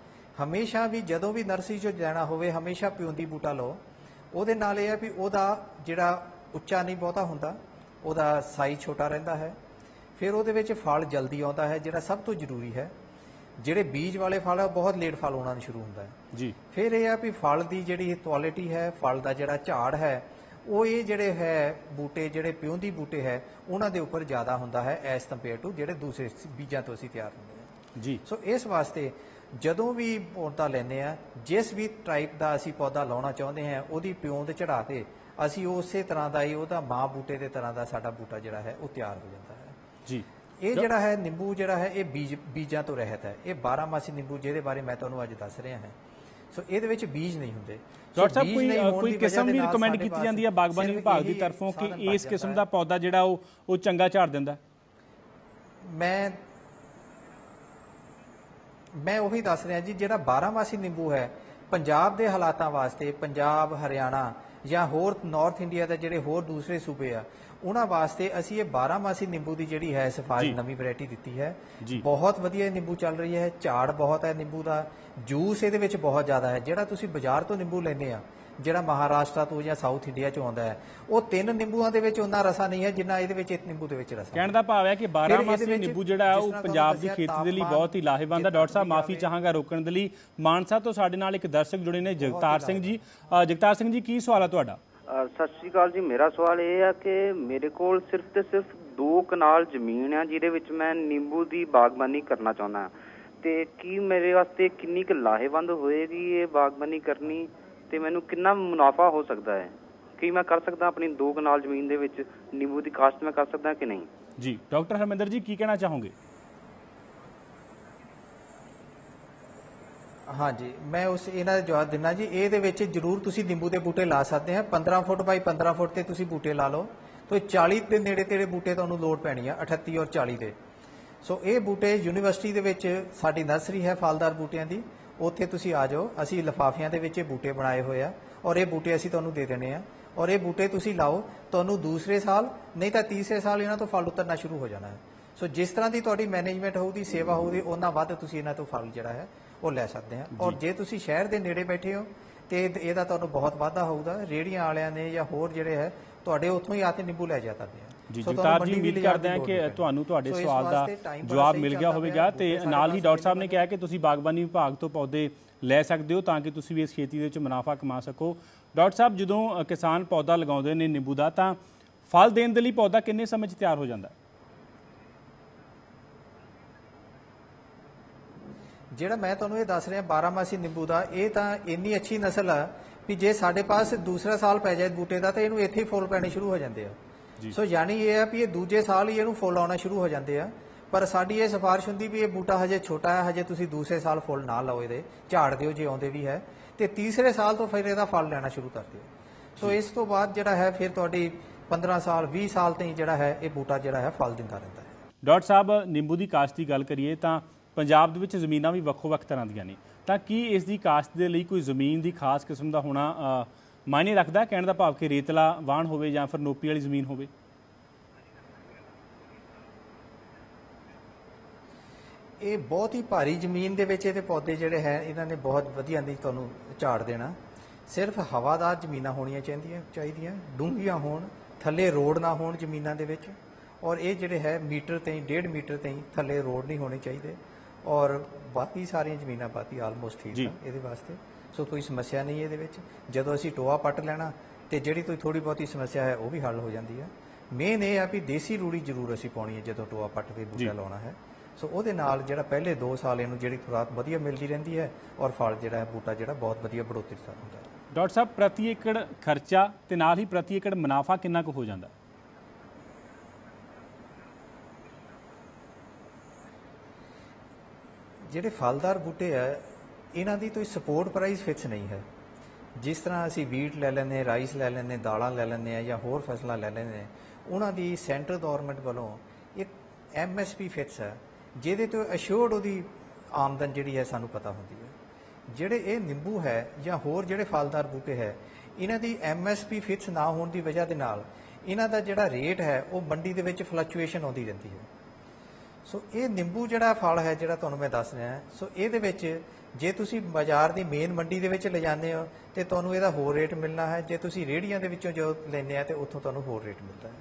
Speaker 3: ਹਮੇਸ਼ਾ ਵੀ ਜਦੋਂ ਵੀ ਨਰਸਰੀ 'ਚੋਂ ਜਾਣਾ ਹੋਵੇ ਹਮੇਸ਼ਾ ਪਿਉਂਦੀ ਬੂਟਾ ਲਓ। ਉਹਦੇ ਨਾਲ ਇਹ ਆ ਵੀ ਉਹਦਾ ਜਿਹੜਾ ਉੱਚਾ ਨਹੀਂ ਬਹੁਤਾ ਹੁੰਦਾ ਉਹਦਾ ਸਾਈਜ਼ ਛੋਟਾ ਰਹਿੰਦਾ ਹੈ। ਫਿਰ ਉਹਦੇ ਵਿੱਚ ਫਲ ਜਲਦੀ ਆਉਂਦਾ ਹੈ ਜਿਹੜਾ ਸਭ ਤੋਂ ਜ਼ਰੂਰੀ ਹੈ। ਜਿਹੜੇ ਬੀਜ ਵਾਲੇ ਫਲ ਆ ਬਹੁਤ ਲੇਟ ਫਲ ਆਉਣਾ ਸ਼ੁਰੂ ਹੁੰਦਾ ਹੈ।
Speaker 1: ਜੀ।
Speaker 3: ਫਿਰ ਇਹ ਆ ਵੀ ਫਲ ਦੀ ਜਿਹੜੀ ਕੁਆਲਿਟੀ ਹੈ ਫਲ ਦਾ ਜਿਹੜਾ ਝਾੜ ਹੈ ਉਹ ਇਹ ਜਿਹੜੇ ਹੈ ਬੂਟੇ ਜਿਹੜੇ ਪਿਉਂਦੀ ਬੂਟੇ ਹੈ ਉਹਨਾਂ ਦੇ ਉੱਪਰ ਜ਼ਿਆਦਾ ਹੁੰਦਾ ਹੈ ਐਸ ਕੰਪੇਅਰ ਟੂ ਜਿਹੜੇ ਦੂਸਰੇ ਬੀਜਾਂ ਤੋਂ ਅਸੀਂ ਤਿਆਰ ਹੁੰਦੇ ਆ
Speaker 1: ਜੀ।
Speaker 3: ਸੋ ਇਸ ਵਾਸਤੇ ਜਦੋਂ ਵੀ ਪੌਦਾ ਲੈਂਦੇ ਆ ਜਿਸ ਵੀ ਟਾਈਪ ਦਾ ਅਸੀਂ ਪੌਦਾ ਲਾਉਣਾ ਚਾਹੁੰਦੇ ਹਾਂ ਉਹਦੀ ਪਿਉਂਦ ਚੜਾ ਕੇ ਅਸੀਂ ਉਸੇ ਤਰ੍ਹਾਂ ਦਾ ਹੀ ਉਹਦਾ ਮਾਂ ਬੂਟੇ ਦੇ ਤਰ੍ਹਾਂ ਦਾ ਸਾਡਾ ਬੂਟਾ ਜਿਹੜਾ ਹੈ ਉਹ ਤਿਆਰ ਹੋ ਜਾਂਦਾ ਹੈ।
Speaker 1: ਜੀ।
Speaker 3: ਇਹ ਜਿਹੜਾ ਹੈ ਨਿੰਬੂ ਜਿਹੜਾ ਹੈ ਇਹ ਬੀਜ ਬੀਜਾਂ ਤੋਂ ਰਹਿਤ ਹੈ। ਇਹ 12 ਮਾਸੀ ਨਿੰਬੂ ਜਿਹਦੇ ਬਾਰੇ ਮੈਂ ਤੁਹਾਨੂੰ ਅੱਜ ਦੱਸ ਰਿਹਾ ਹਾਂ। ਸੋ ਇਹਦੇ ਵਿੱਚ ਬੀਜ ਨਹੀਂ ਹੁੰਦੇ।
Speaker 1: ਡਾਕਟਰ ਸਾਹਿਬ ਕੋਈ ਕੋਈ ਕਿਸਮ ਵੀ
Speaker 3: ਸਾਡੇ
Speaker 1: ਕੀਤੀ ਜਾਂਦੀ ਹੈ ਬਾਗਬਾਨੀ ਵਿਭਾਗ ਦੀ ਤਰਫੋਂ ਕਿ ਇਸ ਕਿਸਮ ਦਾ ਪੌਦਾ ਜਿਹੜਾ ਉਹ ਉਹ ਚੰਗਾ ਝਾੜ ਦਿੰਦਾ?
Speaker 3: ਮੈਂ ਮੈਂ ਉਹੀ ਦੱਸ ਰਿਹਾ ਜੀ ਜਿਹੜਾ 12 ਮਾਸੀ ਨਿੰਬੂ ਹੈ ਪੰਜਾਬ ਦੇ ਹਾਲਾਤਾਂ ਵਾਸਤੇ ਪੰਜਾਬ ਹਰਿਆਣਾ ਜਾਂ ਹੋਰ ਨਾਰਥ ਇੰਡੀਆ ਦੇ ਜਿਹੜੇ ਹੋਰ ਦੂਸਰੇ ਸੂਬੇ ਆ ਉਹਨਾਂ ਵਾਸਤੇ ਅਸੀਂ ਇਹ 12 ਮਾਸੀ ਨਿੰਬੂ ਦੀ ਜਿਹੜੀ ਹੈ। ਸਿਫਾਰਿਸ਼ ਨਵੀਂ ਵੈਰਾਈਟੀ ਦਿੱਤੀ ਹੈ। ਬਹੁਤ ਵਧੀਆ ਨਿੰਬੂ ਚੱਲ ਰਹੀ ਹੈ ਝਾੜ ਬਹੁਤ ਹੈ ਨਿੰਬੂ ਦਾ ਜੂਸ ਇਹਦੇ ਵਿੱਚ ਬਹੁਤ ਜ਼ਿਆਦਾ ਹੈ ਜਿਹੜਾ ਤੁਸੀਂ ਬਾਜ਼ਾਰ ਤੋਂ ਨਿੰਬੂ ਲੈਂਦੇ ਆ ਜਿਹੜਾ ਮਹਾਰਾਸ਼ਟਰ ਤੋਂ ਜਾਂ ਸਾਊਥ ਇੰਡੀਆ ਚੋਂ ਆਉਂਦਾ ਹੈ ਉਹ ਤਿੰਨ ਨਿੰਬੂਆਂ ਦੇ ਵਿੱਚ ਉਹਨਾਂ ਰਸਾ ਨਹੀਂ ਹੈ ਜਿੰਨਾ ਇਹਦੇ ਵਿੱਚ ਇੱਕ ਨਿੰਬੂ ਦੇ ਵਿੱਚ ਰਸਾ ਹੈ।
Speaker 1: ਕਹਿਣ ਦਾ ਭਾਵ ਹੈ ਕਿ 12
Speaker 3: ਫਿਰ ਇਹਦੇ
Speaker 1: ਮਾਸੀ ਨਿੰਬੂ ਜਿਹੜਾ ਹੈ ਉਹ ਪੰਜਾਬ ਦੀ ਖੇਤੀ ਦੇ ਲਈ ਬਹੁਤ ਹੀ ਲਾਹੇਵੰਦ ਹੈ। ਡਾਕਟਰ ਸਾਹਿਬ ਮਾਫੀ। ਚਾਹਾਂਗਾ ਰੋਕਣ ਦੇ ਲਈ। ਮਾਨਸਾ ਤੋਂ ਸਾਡੇ ਨਾਲ ਇੱਕ ਦਰਸ਼ਕ ਜੁੜੇ ਨੇ ਜਗਤਾਰ ਸਿੰਘ ਜੀ। ਜਗਤਾਰ ਸਿੰਘ ਜੀ ਕੀ ਸਵਾਲ ਹੈ ਤੁਹਾਡਾ?
Speaker 5: ਸਤਿ ਸ਼੍ਰੀ ਅਕਾਲ ਜੀ। ਮੇਰਾ ਸਵਾਲ ਇਹ ਆ ਕਿ ਮੇਰੇ ਕੋਲ ਸਿਰਫ ਤੇ ਸਿਰਫ ਦੋ ਕਨਾਲ ਜ਼ਮੀਨ ਆ ਜਿਹਦੇ ਵਿੱਚ ਮੈਂ ਨਿੰਬੂ ਦੀ ਬਾਗਬਾਨੀ ਕਰਨਾ ਚਾਹੁੰਦਾ। ਹਾਂ ਤੇ ਕੀ ਮੇਰੇ ਵਾਸਤੇ ਕਿੰਨੀ ਕੁ ਲਾਹੇਵੰਦ ਹੋਏਗੀ ਇਹ ਬਾਗਬਾਨੀ ਕਰਨੀ? ਤੇ ਮੈਨੂੰ ਕਿੰਨਾ ਮੁਨਾਫਾ ਹੋ ਸਕਦਾ ਹੈ? ਕੀ ਮੈਂ ਕਰ ਸਕਦਾ ਆਪਣੀ ਦੋ ਕਨਾਲ ਜ਼ਮੀਨ ਦੇ ਵਿੱਚ ਨਿੰਬੂ ਦੀ ਕਾਸ਼ਤ ਮੈਂ ਕਰ ਸਕਦਾ ਕਿ ਨਹੀਂ?
Speaker 1: ਜੀ ਡਾਕਟਰ ਹਰਮਿੰਦਰ ਜੀ ਕੀ ਕਹਿਣਾ ਚਾਹੋਗੇ?
Speaker 3: ਹਾਂਜੀ ਮੈਂ ਉਸ ਇਹਨਾਂ ਦਾ ਜਵਾਬ ਦਿੰਦਾ ਜੀ ਇਹਦੇ ਵਿੱਚ ਜਰੂਰ ਤੁਸੀਂ ਨਿੰਬੂ ਦੇ ਬੂਟੇ ਲਾ ਸਕਦੇ ਆ 15 ਫੁੱਟ ਬਾਈ 15 ਫੁੱਟ ਤੇ ਤੁਸੀਂ ਬੂਟੇ ਲਾ ਲਓ। ਤੋਂ 40 ਦੇ ਨੇੜੇ ਤੇੜੇ ਬੂਟੇ ਤੁਹਾਨੂੰ ਲੋੜ ਪੈਣੀ ਆ 38 ਔਰ 40 ਦੇ। ਸੋ ਇਹ ਬੂਟੇ ਯੂਨੀਵਰਸਿਟੀ ਦੇ ਵਿੱਚ ਸਾਡੀ ਨਰਸਰੀ ਹੈ ਫਲਦਾਰ ਬੂਟਿਆਂ ਦੀ। ਉੱਥੇ ਤੁਸੀਂ ਆ ਜਾਓ। ਅਸੀਂ ਲਿਫਾਫਿਆਂ ਦੇ ਵਿੱਚ ਇਹ ਬੂਟੇ ਬਣਾਏ ਹੋਏ ਆ ਔਰ ਇਹ ਬੂਟੇ ਅਸੀਂ ਤੁਹਾਨੂੰ ਦੇ ਦੇਣੇ ਆ। ਔਰ ਇਹ ਬੂਟੇ ਤੁਸੀਂ ਲਾਓ ਤੁਹਾਨੂੰ ਦੂਸਰੇ ਸਾਲ ਨਹੀਂ ਤਾਂ ਤੀਸਰੇ ਸਾਲ ਇਹਨਾਂ ਤੋਂ ਫਲ ਉਤਰਨਾ ਸ਼ੁਰੂ ਹੋ ਜਾਣਾ ਹੈ। ਸੋ ਜਿਸ ਤਰ੍ਹਾਂ ਦੀ ਤੁਹਾਡੀ ਮੈਨੇਜਮੈਂਟ ਹੋਊਗੀ ਸੇਵਾ ਹੋਊਗੀ ਉਹਨਾਂ ਵੱਧ ਤੁਸੀਂ ਇਹਨਾਂ ਤੋਂ ਫਲ ਜਿਹੜਾ ਹੈ ਉਹ ਲੈ ਸਕਦੇ ਆ। ਔਰ ਜੇ। ਤੁਸੀਂ ਸ਼ਹਿਰ ਦੇ ਨੇੜੇ ਬੈਠੇ ਹੋ ਤੇ ਇਹ- ਇਹਦਾ ਤੁਹਾਨੂੰ ਬਹੁਤ ਵਾਧਾ ਹੋਊਗਾ। ਰੇੜੀਆਂ ਵਾਲਿਆਂ ਨੇ ਜਾਂ ਹੋਰ ਜਿਹੜੇ ਹੈ ਤੁਹਾਡੇ ਉੱਥੋਂ ਹੀ ਆ ਕੇ ਨਿੰਬੂ ਲੈ ਜਾ ਸਕਦੇ ਆ।
Speaker 1: ਜੀ ਜਗਤਾਰ ਜੀ ਉਮੀਦ ਕਰਦੇ ਹਾਂ ਕਿ। ਤੁਹਾਨੂੰ ਤੁਹਾਡੇ ਸਵਾਲ ਦਾ ਜਵਾਬ ਮਿਲ ਗਿਆ ਹੋਵੇਗਾ ਤੇ ਨਾਲ ਹੀ ਡਾਕਟਰ ਸਾਹਿਬ ਨੇ ਕਿਹਾ ਕਿ ਤੁਸੀਂ ਬਾਗਬਾਨੀ ਵਿਭਾਗ ਤੋਂ ਪੌਦੇ ਲੈ ਸਕਦੇ ਹੋ ਤਾਂ ਕਿ ਤੁਸੀਂ ਵੀ ਇਸ ਖੇਤੀ ਦੇ ਵਿੱਚ ਮੁਨਾਫਾ ਕਮਾ ਸਕੋ ਡਾਕਟਰ ਸਾਹਿਬ ਜਦੋਂ ਕਿਸਾਨ ਪੌਦਾ ਲਗਾਉਂਦੇ ਨੇ ਨਿੰਬੂ ਦਾ ਤਾਂ ਫਲ ਦੇਣ ਦੇ ਲਈ ਪੌਦਾ ਕਿੰਨੇ ਸਮੇਂ 'ਚ ਤਿਆਰ ਹੋ ਜਾਂਦਾ ਹੈ?
Speaker 3: ਜਿਹੜਾ ਮੈਂ ਤੁਹਾਨੂੰ ਇਹ ਦੱਸ ਰਿਹਾ 12 ਮਾਸੀ ਨਿੰਬੂ ਦਾ ਇਹ ਤਾਂ ਇੰਨੀ ਅੱਛੀ ਨਸਲ ਆ ਵੀ ਜੇ ਸਾਡੇ ਪਾਸ ਦੂਸਰਾ ਸਾਲ ਪੈ ਜਾਏ ਬੂਟੇ ਦਾ ਤਾਂ ਇਹਨੂੰ ਇੱਥੇ ਹੀ ਫੁੱਲ ਪੈਣੇ ਸ਼ੁਰੂ ਹੋ ਜਾਂਦੇ ਆ ਸੋ ਯਾਨੀ ਇਹ ਆ ਵੀ ਇਹ ਦੂਜੇ ਸਾਲ ਹੀ ਇਹਨੂੰ ਫੁੱਲ ਆਉਣਾ ਸ਼ੁਰੂ ਹੋ ਜਾਂਦੇ ਆ। ਪਰ ਸਾਡੀ ਇਹ ਸਿਫਾਰਿਸ਼ ਹੁੰਦੀ ਵੀ ਇਹ ਬੂਟਾ ਹਜੇ ਛੋਟਾ ਹੈ ਹਜੇ ਤੁਸੀਂ ਦੂਸਰੇ ਸਾਲ ਫੁੱਲ ਨਾ ਲਾਓ ਇਹਦੇ। ਝਾੜ ਦਿਓ ਜੇ ਆਉਂਦੇ ਵੀ ਹੈ। ਤੇ ਤੀਸਰੇ ਸਾਲ ਤੋਂ ਫਿਰ ਇਹਦਾ ਫਲ ਲੈਣਾ ਸ਼ੁਰੂ ਕਰ ਦਿਓ। ਸੋ ਇਸ ਤੋਂ ਬਾਅਦ ਜਿਹੜਾ ਹੈ ਫਿਰ ਤੁਹਾਡੀ 15 ਸਾਲ 20 ਸਾਲ ਤਾਈਂ ਜਿਹੜਾ ਹੈ ਇਹ ਬੂਟਾ ਜਿਹੜਾ ਹੈ ਫਲ ਦਿੰਦਾ ਰਹਿੰਦਾ ਹੈ।
Speaker 1: ਡਾਕਟਰ ਸਾਹਿਬ ਨਿੰਬੂ ਦੀ ਕਾਸ਼ਤ ਦੀ ਗੱਲ ਕਰੀਏ ਤਾਂ ਪੰਜਾਬ ਦੇ ਵਿੱਚ ਜ਼ਮੀਨਾਂ ਵੀ ਵੱਖੋ-ਵੱਖ ਤਰ੍ਹਾਂ ਦੀਆਂ ਨੇ। ਤਾਂ ਕੀ ਇਸ ਦੀ ਕਾਸ਼ਤ ਦੇ ਲਈ ਕੋਈ ਜ਼ਮੀਨ ਦੀ ਖਾਸ ਕਿਸਮ ਦਾ ਹੋਣਾ ਮਾਇਨੇ ਰੱਖਦਾ ਹੈ? ਕਹਿਣ ਦਾ ਭਾਵ ਕਿ ਰੇਤਲਾ ਵਾਹਣ ਹੋਵੇ ਜਾਂ ਫਿਰ ਨੋਪੀ ਵਾਲੀ ਜ਼ਮੀਨ ਹੋਵੇ
Speaker 3: ਇਹ ਬਹੁਤ ਹੀ ਭਾਰੀ ਜ਼ਮੀਨ ਦੇ ਵਿੱਚ ਇਹਦੇ ਪੌਦੇ ਜਿਹੜੇ ਹੈ ਇਹਨਾਂ ਨੇ ਬਹੁਤ ਵਧੀਆ ਦੀ ਤੁਹਾਨੂੰ ਝਾੜ ਦੇਣਾ ਸਿਰਫ ਹਵਾਦਾਰ ਜ਼ਮੀਨਾਂ ਹੋਣੀਆਂ ਚਾਹੀਦੀਆਂ ਚਾਹੀਦੀਆਂ ਡੂੰਘੀਆਂ ਹੋਣ ਥੱਲੇ ਰੋਡ ਨਾ ਹੋਣ ਜ਼ਮੀਨਾਂ ਦੇ ਵਿੱਚ ਔਰ ਇਹ ਜਿਹੜੇ ਹੈ ਮੀਟਰ ਤੇ 1.5 ਮੀਟਰ ਤੇ ਥੱਲੇ ਰੋਡ ਨਹੀਂ ਹੋਣੇ ਚਾਹੀਦੇ ਔਰ ਬਾਕੀ ਸਾਰੀਆਂ ਜ਼ਮੀਨਾਂ ਬਾਕੀ ਆਲਮੋਸਟ ਠੀਕ। ਆ ਇਹਦੇ ਵਾਸਤੇ ਸੋ ਕੋਈ ਸਮੱਸਿਆ ਨਹੀਂ ਇਹਦੇ ਵਿੱਚ। ਜਦੋਂ ਅਸੀਂ ਟੋਆ ਪੱਟ ਲੈਣਾ ਤੇ ਜਿਹੜੀ ਕੋਈ ਥੋੜੀ ਬਹੁਤੀ ਸਮੱਸਿਆ ਹੈ ਉਹ ਵੀ ਹੱਲ ਹੋ ਜਾਂਦੀ ਹੈ। ਮੇਨ ਇਹ ਆ ਵੀ ਦੇਸੀ ਰੂੜੀ ਜ਼ਰੂਰ ਅਸੀਂ ਪਾਉਣੀ ਹੈ ਜਦੋਂ ਟੋਆ ਪੱਟ ਕੇ। ਬੂਟਾ ਲਾਉਣਾ ਹੈ। ਸੋ ਉਹਦੇ ਨਾਲ ਜਿਹੜਾ ਪਹਿਲੇ 2 ਸਾਲ ਇਹਨੂੰ ਜਿਹੜੀ ਖੁਰਾਕ ਵਧੀਆ ਮਿਲਦੀ ਰਹਿੰਦੀ ਹੈ ਔਰ ਫਲ ਜਿਹੜਾ ਹੈ ਬੂਟਾ ਜਿਹੜਾ ਬਹੁਤ ਵਧੀਆ ਬੜੋਤਰੀ ਦਾ ਹੁੰਦਾ ਹੈ।
Speaker 1: ਡਾਕਟਰ ਸਾਹਿਬ ਪ੍ਰਤੀ ਏਕੜ ਖਰਚਾ ਤੇ ਨਾਲ ਹੀ ਪ੍ਰਤੀ ਏਕੜ ਮੁਨਾਫਾ ਕਿੰਨਾ ਕੁ ਹੋ ਜਾਂਦਾ?
Speaker 3: ਜਿਹੜੇ ਫਲਦਾਰ ਬੂਟੇ ਆ ਇਹਨਾਂ ਦੀ ਕੋਈ ਸਪੋਰਟ ਪ੍ਰਾਈਸ ਫਿਕਸ ਨਹੀਂ ਹੈ। ਜਿਸ ਤਰ੍ਹਾਂ ਅਸੀਂ ਵੀਟ ਲੈ ਲੈਂਦੇ ਰਾਈਸ ਲੈ ਲੈਂਦੇ ਦਾਲਾਂ ਲੈ ਲੈਂਦੇ ਹਾਂ ਜਾਂ ਹੋਰ ਫਸਲਾਂ ਲੈ ਲੈਂਦੇ ਉਹਨਾਂ ਦੀ ਸੈਂਟਰ ਗਵਰਨਮੈਂਟ ਵੱਲੋਂ ਇੱਕ ਐਮਐਸਪੀ ਫਿਕਸ ਹੈ, ਜਿਹਦੇ ਤੋਂ ਅਸ਼ੋਰਡ ਉਹਦੀ ਆਮਦਨ ਜਿਹੜੀ ਹੈ ਸਾਨੂੰ ਪਤਾ ਹੁੰਦੀ ਹੈ। ਜਿਹੜੇ ਇਹ ਨਿੰਬੂ ਹੈ ਜਾਂ ਹੋਰ ਜਿਹੜੇ ਫਲਦਾਰ ਬੂਟੇ ਹੈ, ਇਹਨਾਂ ਦੀ ਐਮਐਸਪੀ ਫਿਕਸ ਨਾ ਹੋਣ ਦੀ ਵਜ੍ਹਾ ਦੇ ਨਾਲ ਇਹਨਾਂ ਦਾ ਜਿਹੜਾ ਰੇਟ ਹੈ, ਉਹ ਮੰਡੀ ਦੇ ਵਿੱਚ ਫਲਕਚੁਏਸ਼ਨ ਆਉਂਦੀ ਰਹਿੰਦੀ ਹੈ। ਸੋ ਇਹ ਨਿੰਬੂ ਜਿਹੜਾ ਫਲ ਹੈ ਜਿਹੜਾ ਤੁਹਾਨੂੰ ਮੈਂ ਦੱਸ ਰਿਹਾ, ਸੋ ਇਹਦੇ ਵਿੱਚ ਜੇ ਤੁਸੀਂ ਬਾਜ਼ਾਰ ਦੀ ਮੇਨ ਮੰਡੀ ਦੇ ਵਿੱਚ ਲਿਜਾਉਂਦੇ ਹੋ, ਤੇ ਤੁਹਾਨੂੰ ਇਹਦਾ ਹੋਰ ਰੇਟ ਮਿਲਣਾ ਹੈ। ਜੇ ਤੁਸੀਂ ਰੇੜੀਆਂ ਦੇ ਵਿੱਚੋਂ ਜੋ ਲੈਂਦੇ ਆ, ਤੇ ਉੱਥੋਂ ਤੁਹਾਨੂੰ ਹੋਰ ਰੇਟ ਮਿਲਦਾ ਹੈ।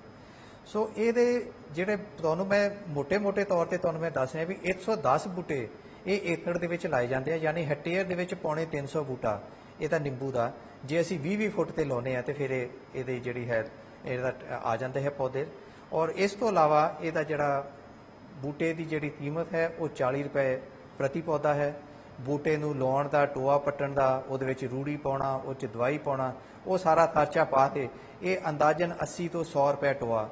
Speaker 3: ਸੋ ਇਹਦੇ ਜਿਹੜੇ ਤੁਹਾਨੂੰ ਮੈਂ ਮੋਟੇ ਮੋਟੇ ਤੌਰ ਤੇ ਤੁਹਾਨੂੰ ਮੈਂ ਦੱਸ ਰਿਹਾ ਵੀ 110 ਬੂਟੇ ਇਹ ਏਕੜ ਦੇ ਵਿੱਚ ਲਾਏ ਜਾਂਦੇ ਆ, ਯਾਨੀ ਹੈਕਟੇਅਰ ਦੇ ਵਿੱਚ ਪੌਣੇ 300 ਬੂਟਾ ਇਹ ਤਾਂ ਨਿੰਬੂ ਦਾ। ਜੇ ਅਸੀਂ 20-20 ਫੁੱਟ ਤੇ ਲਾਉਨੇ ਆ, ਤੇ ਫਿਰ ਇਹਦੇ ਜਿਹੜੀ ਹੈ, ਇਹਦਾ ਆ ਜਾਂਦੇ ਹੈ ਪੌਦੇ। ਔਰ ਇਸ ਤੋਂ ਇਲਾਵਾ ਇਹਦਾ ਜਿਹੜਾ ਬੂਟੇ ਦੀ ਜਿਹੜੀ ਕੀਮਤ ਹੈ, ਉਹ 40 ਰੁਪਏ ਪ੍ਰਤੀ ਪੌਦਾ ਹੈ। ਬੂਟੇ ਨੂੰ ਲਾਉਣ ਦਾ ਟੋਆ ਪੱਟਣ ਦਾ ਉਹਦੇ ਵਿੱਚ ਰੂੜੀ ਪਾਉਣਾ ਉਹ ਚ ਦਵਾਈ ਪਾਉਣਾ ਉਹ ਸਾਰਾ ਖਰਚਾ ਪਾ ਕੇ ਇਹ ਅੰਦਾਜ਼ਨ 80 ਤੋਂ 100 ਰੁਪਏ ਟੋਆ